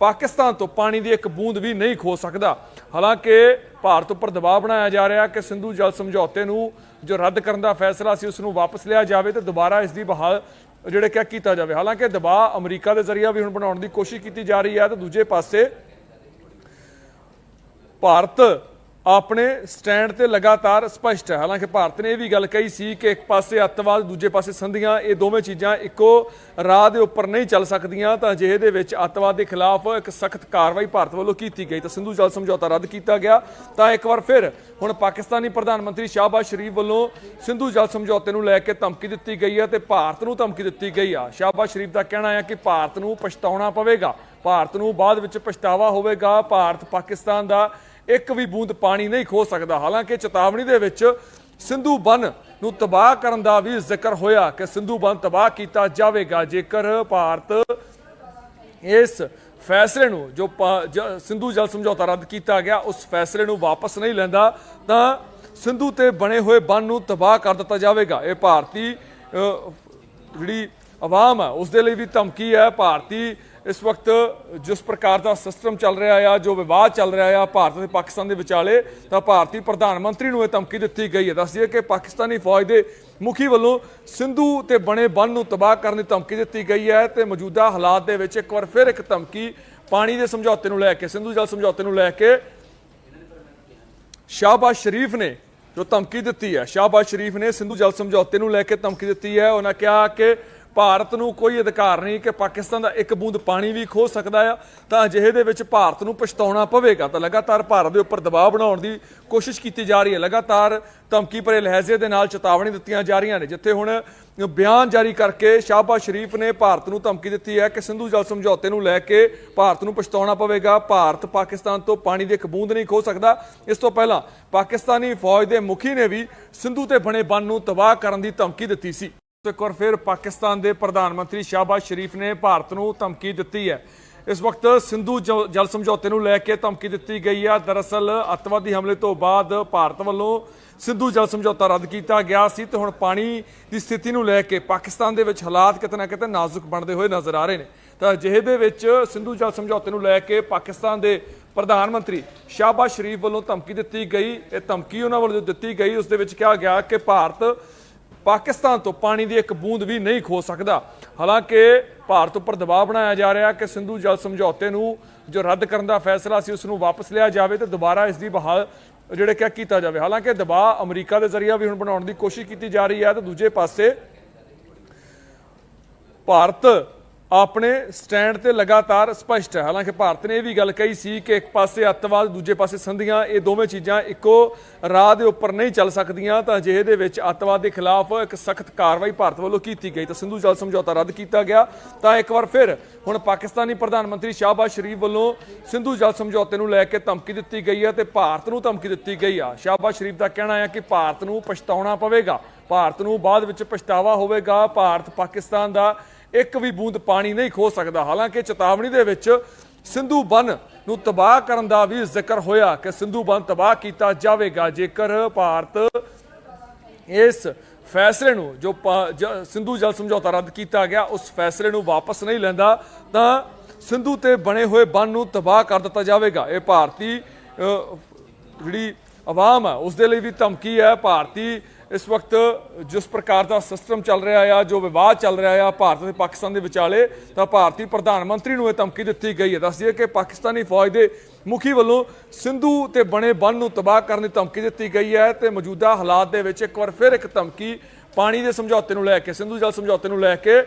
ਪਾਕਿਸਤਾਨ ਤੋਂ ਪਾਣੀ ਦੀ ਇੱਕ ਬੂੰਦ ਵੀ ਨਹੀਂ ਖੋ ਸਕਦਾ। ਹਾਲਾਂਕਿ ਭਾਰਤ ਉੱਪਰ ਦਬਾਅ ਬਣਾਇਆ ਜਾ ਰਿਹਾ ਕਿ ਸਿੰਧੂ ਜਲ ਸਮਝੌਤੇ ਨੂੰ ਜੋ ਰੱਦ ਕਰਨ ਦਾ ਫੈਸਲਾ ਸੀ ਉਸ ਨੂੰ ਵਾਪਸ ਲਿਆ ਜਾਵੇ ਤੇ ਦੁਬਾਰਾ ਇਸ ਦੀ ਬਹਾਲ ਜਿਹੜੇ ਕਿਆ ਕੀਤਾ ਜਾਵੇ। ਹਾਲਾਂਕਿ ਦਬਾਅ ਅਮਰੀਕਾ ਦੇ ਜ਼ਰੀਆ ਵੀ ਹੁਣ ਬਣਾਉਣ ਦੀ ਕੋਸ਼ਿਸ਼ ਕੀਤੀ ਜਾ ਰਹੀ ਹੈ ਤੇ ਦੂਜੇ ਪਾਸੇ ਭਾਰਤ ਆਪਣੇ ਸਟੈਂਡ ਤੇ ਲਗਾਤਾਰ ਸਪਸ਼ਟ ਹੈ। ਹਾਲਾਂਕਿ ਭਾਰਤ ਨੇ ਇਹ ਵੀ ਗੱਲ ਕਹੀ ਸੀ ਕਿ ਇੱਕ ਪਾਸੇ ਅੱਤਵਾਦ, ਦੂਜੇ ਪਾਸੇ ਸੰਧੀਆਂ, ਇਹ ਦੋਵੇਂ ਚੀਜ਼ਾਂ ਇੱਕੋ ਰਾਹ ਦੇ ਉੱਪਰ ਨਹੀਂ ਚੱਲ ਸਕਦੀਆਂ, ਤਾਂ ਅਜਿਹੇ ਦੇ ਵਿੱਚ ਅੱਤਵਾਦ ਦੇ ਖਿਲਾਫ ਇੱਕ ਸਖਤ ਕਾਰਵਾਈ ਭਾਰਤ ਵੱਲੋਂ ਕੀਤੀ ਗਈ। ਤਾਂ ਸਿੰਧੂ ਜਲ ਸਮਝੌਤਾ ਰੱਦ ਕੀਤਾ ਗਿਆ। ਤਾਂ ਇੱਕ ਵਾਰ ਫਿਰ ਹੁਣ ਪਾਕਿਸਤਾਨੀ ਪ੍ਰਧਾਨ ਮੰਤਰੀ ਸ਼ਾਹਬਾਜ਼ ਸ਼ਰੀਫ ਵੱਲੋਂ ਸਿੰਧੂ ਜਲ ਸਮਝੌਤੇ ਨੂੰ ਲੈ ਕੇ ਧਮਕੀ ਦਿੱਤੀ ਗਈ ਹੈ ਤੇ ਭਾਰਤ ਨੂੰ ਧਮਕੀ ਦਿੱਤੀ ਗਈ ਆ। ਸ਼ਾਹਬਾਜ਼ ਸ਼ਰੀਫ ਦਾ ਕਹਿਣਾ ਹੈ ਕਿ ਭਾਰਤ ਨੂੰ ਪਛਤਾਉਣਾ ਪਵੇਗਾ। ਭਾਰਤ ਨੂੰ ਬਾਅਦ ਵਿੱਚ ਪਛਤਾਵਾ ਹੋਵੇਗਾ। ਭਾਰਤ ਪਾਕਿਸਤਾਨ ਦਾ ਇੱਕ ਵੀ ਬੂੰਦ ਪਾਣੀ ਨਹੀਂ ਖੋ ਸਕਦਾ। ਹਾਲਾਂਕਿ ਚੇਤਾਵਨੀ ਦੇ ਵਿੱਚ ਸਿੰਧੂ ਬੰਨ ਨੂੰ ਤਬਾਹ ਕਰਨ ਦਾ ਵੀ ਜ਼ਿਕਰ ਹੋਇਆ ਕਿ ਸਿੰਧੂ ਬਨ ਤਬਾਹ ਕੀਤਾ ਜਾਵੇਗਾ। ਜੇਕਰ ਭਾਰਤ ਇਸ ਫੈਸਲੇ ਨੂੰ ਜੋ ਪਾ- ਜ- ਸਿੰਧੂ ਜਲ ਸਮਝੌਤਾ ਰੱਦ ਕੀਤਾ ਗਿਆ, ਉਸ ਫੈਸਲੇ ਨੂੰ ਵਾਪਸ ਨਹੀਂ ਲੈਂਦਾ, ਤਾਂ ਸਿੰਧੂ ਤੇ ਬਣੇ ਹੋਏ ਬੰਨ ਨੂੰ ਤਬਾਹ ਕਰ ਦਿੱਤਾ ਜਾਵੇਗਾ। ਇਹ ਭਾਰਤੀ ਜਿਹੜੀ ਆਵਾਮ ਹੈ ਉਸ ਦੇ ਲਈ ਵੀ ਧਮਕੀ ਹੈ। ਭਾਰਤੀ ਇਸ ਵਕਤ ਜਿਸ ਪ੍ਰਕਾਰ ਦਾ ਸਿਸਟਮ ਚੱਲ ਰਿਹਾ ਆ, ਜੋ ਵਿਵਾਦ ਚੱਲ ਰਿਹਾ ਆ ਭਾਰਤ ਤੇ ਪਾਕਿਸਤਾਨ ਦੇ ਵਿਚਾਲੇ, ਤਾਂ ਭਾਰਤੀ ਪ੍ਰਧਾਨ ਮੰਤਰੀ ਨੂੰ ਇਹ ਧਮਕੀ ਦਿੱਤੀ ਗਈ ਹੈ। ਦੱਸਦੀ ਹੈ ਕਿ ਪਾਕਿਸਤਾਨੀ ਫੌਜ ਦੇ ਮੁਖੀ ਵੱਲੋਂ ਸਿੰਧੂ ਤੇ ਬਣੇ ਬੰਨ ਨੂੰ ਤਬਾਹ ਕਰਨ ਦੀ ਧਮਕੀ ਦਿੱਤੀ ਗਈ ਹੈ ਤੇ ਮੌਜੂਦਾ ਹਾਲਾਤ ਦੇ ਵਿੱਚ ਇੱਕ ਵਾਰ ਫਿਰ ਇੱਕ ਧਮਕੀ ਪਾਣੀ ਦੇ ਸਮਝੌਤੇ ਨੂੰ ਲੈ ਕੇ, ਸਿੰਧੂ ਜਲ ਸਮਝੌਤੇ ਨੂੰ ਲੈ ਕੇ ਸ਼ਾਹਬਾਜ਼ ਸ਼ਰੀਫ ਨੇ ਜੋ ਧਮਕੀ ਦਿੱਤੀ ਹੈ, ਸ਼ਾਹਬਾਜ਼ ਸ਼ਰੀਫ ਨੇ ਸਿੰਧੂ ਜਲ ਸਮਝੌਤੇ ਨੂੰ ਲੈ ਕੇ ਧਮਕੀ ਦਿੱਤੀ ਹੈ। ਉਹਨਾਂ ਕਿਹਾ ਕਿ ਭਾਰਤ ਨੂੰ ਕੋਈ ਅਧਿਕਾਰ ਨਹੀਂ ਕਿ ਪਾਕਿਸਤਾਨ ਦਾ ਇੱਕ ਬੂੰਦ ਪਾਣੀ ਵੀ ਖੋ ਸਕਦਾ ਆ, ਤਾਂ ਅਜਿਹੇ ਦੇ ਵਿੱਚ ਭਾਰਤ ਨੂੰ ਪਛਤਾਉਣਾ ਪਵੇਗਾ। ਤਾਂ ਲਗਾਤਾਰ ਭਾਰਤ ਦੇ ਉੱਪਰ ਦਬਾਅ ਬਣਾਉਣ ਦੀ ਕੋਸ਼ਿਸ਼ ਕੀਤੀ ਜਾ ਰਹੀ ਹੈ। ਲਗਾਤਾਰ ਧਮਕੀ ਭਰੇ ਲਹਿਜ਼ੇ ਦੇ ਨਾਲ ਚੇਤਾਵਨੀ ਦਿੱਤੀਆਂ ਜਾ ਰਹੀਆਂ ਨੇ, ਜਿੱਥੇ ਹੁਣ ਬਿਆਨ ਜਾਰੀ ਕਰਕੇ ਸ਼ਾਹਬਾਜ਼ ਸ਼ਰੀਫ ਨੇ ਭਾਰਤ ਨੂੰ ਧਮਕੀ ਦਿੱਤੀ ਹੈ ਕਿ ਸਿੰਧੂ ਜਲ ਸਮਝੌਤੇ ਨੂੰ ਲੈ ਕੇ ਭਾਰਤ ਨੂੰ ਪਛਤਾਉਣਾ ਪਵੇਗਾ। ਭਾਰਤ ਪਾਕਿਸਤਾਨ ਤੋਂ ਪਾਣੀ ਦੀ ਇੱਕ ਬੂੰਦ ਨਹੀਂ ਖੋ ਸਕਦਾ। ਇਸ ਤੋਂ ਪਹਿਲਾਂ ਪਾਕਿਸਤਾਨੀ ਫੌਜ ਦੇ ਮੁਖੀ ਨੇ ਵੀ ਸਿੰਧੂ ਤੇ ਬਣੇ ਬੰਨ ਨੂੰ ਤਬਾਹ ਕਰਨ ਦੀ ਧਮਕੀ ਦਿੱਤੀ ਸੀ। ਇੱਕ ਵਾਰ ਫਿਰ ਪਾਕਿਸਤਾਨ ਦੇ ਪ੍ਰਧਾਨ ਮੰਤਰੀ ਸ਼ਾਹਬਾਜ਼ ਸ਼ਰੀਫ ਨੇ ਭਾਰਤ ਨੂੰ ਧਮਕੀ ਦਿੱਤੀ ਹੈ। ਇਸ ਵਕਤ ਸਿੰਧੂ ਜ- ਜਲ ਸਮਝੌਤੇ ਨੂੰ ਲੈ ਕੇ ਧਮਕੀ ਦਿੱਤੀ ਗਈ ਹੈ। ਦਰਅਸਲ ਅੱਤਵਾਦੀ ਹਮਲੇ ਤੋਂ ਬਾਅਦ ਭਾਰਤ ਵੱਲੋਂ ਸਿੰਧੂ ਜਲ ਸਮਝੌਤਾ ਰੱਦ ਕੀਤਾ ਗਿਆ ਸੀ ਤੇ ਹੁਣ ਪਾਣੀ ਦੀ ਸਥਿਤੀ ਨੂੰ ਲੈ ਕੇ ਪਾਕਿਸਤਾਨ ਦੇ ਵਿੱਚ ਹਾਲਾਤ ਕਿਤੇ ਨਾ ਕਿਤੇ ਨਾਜ਼ੁਕ ਬਣਦੇ ਹੋਏ ਨਜ਼ਰ ਆ ਰਹੇ ਨੇ। ਤਾਂ ਅਜਿਹੇ ਦੇ ਵਿੱਚ ਸਿੰਧੂ ਜਲ ਸਮਝੌਤੇ ਨੂੰ ਲੈ ਕੇ ਪਾਕਿਸਤਾਨ ਦੇ ਪ੍ਰਧਾਨ ਮੰਤਰੀ ਸ਼ਾਹਬਾਜ਼ ਸ਼ਰੀਫ ਵੱਲੋਂ ਧਮਕੀ ਦਿੱਤੀ ਗਈ। ਇਹ ਧਮਕੀ ਉਹਨਾਂ ਵੱਲੋਂ ਦਿੱਤੀ ਗਈ। ਉਸ ਦੇ ਵਿੱਚ ਕਿਹਾ ਗਿਆ ਕਿ ਭਾਰਤ ਪਾਕਿਸਤਾਨ ਤੋਂ ਪਾਣੀ ਦੀ ਇੱਕ ਬੂੰਦ ਵੀ ਨਹੀਂ ਖੋ ਸਕਦਾ। ਹਾਲਾਂਕਿ ਭਾਰਤ ਉੱਪਰ ਦਬਾਅ ਬਣਾਇਆ ਜਾ ਰਿਹਾ ਕਿ ਸਿੰਧੂ ਜਲ ਸਮਝੌਤੇ ਨੂੰ ਜੋ ਰੱਦ ਕਰਨ ਦਾ ਫੈਸਲਾ ਸੀ ਉਸ ਨੂੰ ਵਾਪਸ ਲਿਆ ਜਾਵੇ ਤੇ ਦੁਬਾਰਾ ਇਸ ਦੀ ਬਹਾਲ ਜਿਹੜੇ ਕਿਆ ਕੀਤਾ ਜਾਵੇ। ਹਾਲਾਂਕਿ ਦਬਾਅ ਅਮਰੀਕਾ ਦੇ ਜ਼ਰੀਆ ਵੀ ਹੁਣ ਬਣਾਉਣ ਦੀ ਕੋਸ਼ਿਸ਼ ਕੀਤੀ ਜਾ ਰਹੀ ਹੈ ਤੇ ਦੂਜੇ ਪਾਸੇ ਭਾਰਤ ਆਪਣੇ ਸਟੈਂਡ ਤੇ ਲਗਾਤਾਰ ਸਪਸ਼ਟ ਹੈ। ਹਾਲਾਂਕਿ ਭਾਰਤ ਨੇ ਇਹ ਵੀ ਗੱਲ ਕਹੀ ਸੀ ਕਿ ਇੱਕ ਪਾਸੇ ਅੱਤਵਾਦ, ਦੂਜੇ ਪਾਸੇ ਸੰਧੀਆਂ, ਇਹ ਦੋਵੇਂ ਚੀਜ਼ਾਂ ਇੱਕੋ ਰਾਹ ਦੇ ਉੱਪਰ ਨਹੀਂ ਚੱਲ ਸਕਦੀਆਂ, ਤਾਂ ਅਜਿਹੇ ਦੇ ਵਿੱਚ ਅੱਤਵਾਦ ਦੇ ਖਿਲਾਫ ਇੱਕ ਸਖਤ ਕਾਰਵਾਈ ਭਾਰਤ ਵੱਲੋਂ ਕੀਤੀ ਗਈ। ਤਾਂ ਸਿੰਧੂ ਜਲ ਸਮਝੌਤਾ ਰੱਦ ਕੀਤਾ ਗਿਆ। ਤਾਂ ਇੱਕ ਵਾਰ ਫਿਰ ਹੁਣ ਪਾਕਿਸਤਾਨੀ ਪ੍ਰਧਾਨ ਮੰਤਰੀ ਸ਼ਾਹਬਾਜ਼ ਸ਼ਰੀਫ ਵੱਲੋਂ ਸਿੰਧੂ ਜਲ ਸਮਝੌਤੇ ਨੂੰ ਲੈ ਕੇ ਧਮਕੀ ਦਿੱਤੀ ਗਈ ਹੈ ਤੇ ਭਾਰਤ ਨੂੰ ਧਮਕੀ ਦਿੱਤੀ ਗਈ ਆ। ਸ਼ਾਹਬਾਜ਼ ਸ਼ਰੀਫ ਦਾ ਕਹਿਣਾ ਹੈ ਕਿ ਭਾਰਤ ਨੂੰ ਪਛਤਾਉਣਾ ਪਵੇਗਾ। ਭਾਰਤ ਨੂੰ ਬਾਅਦ ਵਿੱਚ ਪਛਤਾਵਾ ਹੋਵੇਗਾ। ਭਾਰਤ ਪਾਕਿਸਤਾਨ ਦਾ ਇੱਕ ਵੀ ਬੂੰਦ ਪਾਣੀ ਨਹੀਂ ਖੋ ਸਕਦਾ। ਹਾਲਾਂਕਿ ਚੇਤਾਵਨੀ ਦੇ ਵਿੱਚ ਸਿੰਧੂ ਬਨ ਨੂੰ ਤਬਾਹ ਕਰਨ ਦਾ ਵੀ ਜ਼ਿਕਰ ਹੋਇਆ ਕਿ ਸਿੰਧੂ ਬਨ ਤਬਾਹ ਕੀਤਾ ਜਾਵੇਗਾ। ਜੇਕਰ ਭਾਰਤ ਇਸ ਫੈਸਲੇ ਨੂੰ ਜੋ ਪਾ- ਜ- ਸਿੰਧੂ ਜਲ ਸਮਝੌਤਾ ਰੱਦ ਕੀਤਾ ਗਿਆ, ਉਸ ਫੈਸਲੇ ਨੂੰ ਵਾਪਸ ਨਹੀਂ ਲੈਂਦਾ, ਤਾਂ ਸਿੰਧੂ ਤੇ ਬਣੇ ਹੋਏ ਬੰਨ ਨੂੰ ਤਬਾਹ ਕਰ ਦਿੱਤਾ ਜਾਵੇਗਾ। ਇਹ ਭਾਰਤੀ ਜਿਹੜੀ ਆਵਾਮ ਹੈ ਉਸ ਦੇ ਲਈ ਵੀ ਧਮਕੀ ਹੈ। ਭਾਰਤੀ ਇਸ ਵਕਤ ਜਿਸ ਪ੍ਰਕਾਰ ਦਾ ਸਿਸਟਮ ਚੱਲ ਰਿਹਾ ਆ, ਜੋ ਵਿਵਾਦ ਚੱਲ ਰਿਹਾ ਆ ਭਾਰਤ ਤੇ ਪਾਕਿਸਤਾਨ ਦੇ ਵਿਚਾਲੇ, ਤਾਂ ਭਾਰਤੀ ਪ੍ਰਧਾਨ ਮੰਤਰੀ ਨੂੰ ਇਹ ਧਮਕੀ ਦਿੱਤੀ ਗਈ ਹੈ। ਦੱਸਦੀਏ ਕਿ ਪਾਕਿਸਤਾਨੀ ਫੌਜ ਦੇ ਮੁਖੀ ਵੱਲੋਂ ਸਿੰਧੂ ਤੇ ਬਣੇ ਬੰਨ ਨੂੰ ਤਬਾਹ ਕਰਨ ਦੀ ਧਮਕੀ ਦਿੱਤੀ ਗਈ ਹੈ ਤੇ ਮੌਜੂਦਾ ਹਾਲਾਤ ਦੇ ਵਿੱਚ ਇੱਕ ਵਾਰ ਫਿਰ ਇੱਕ ਧਮਕੀ ਪਾਣੀ ਦੇ ਸਮਝੌਤੇ ਨੂੰ ਲੈ ਕੇ, ਸਿੰਧੂ ਜਲ ਸਮਝੌਤੇ ਨੂੰ ਲੈ ਕੇ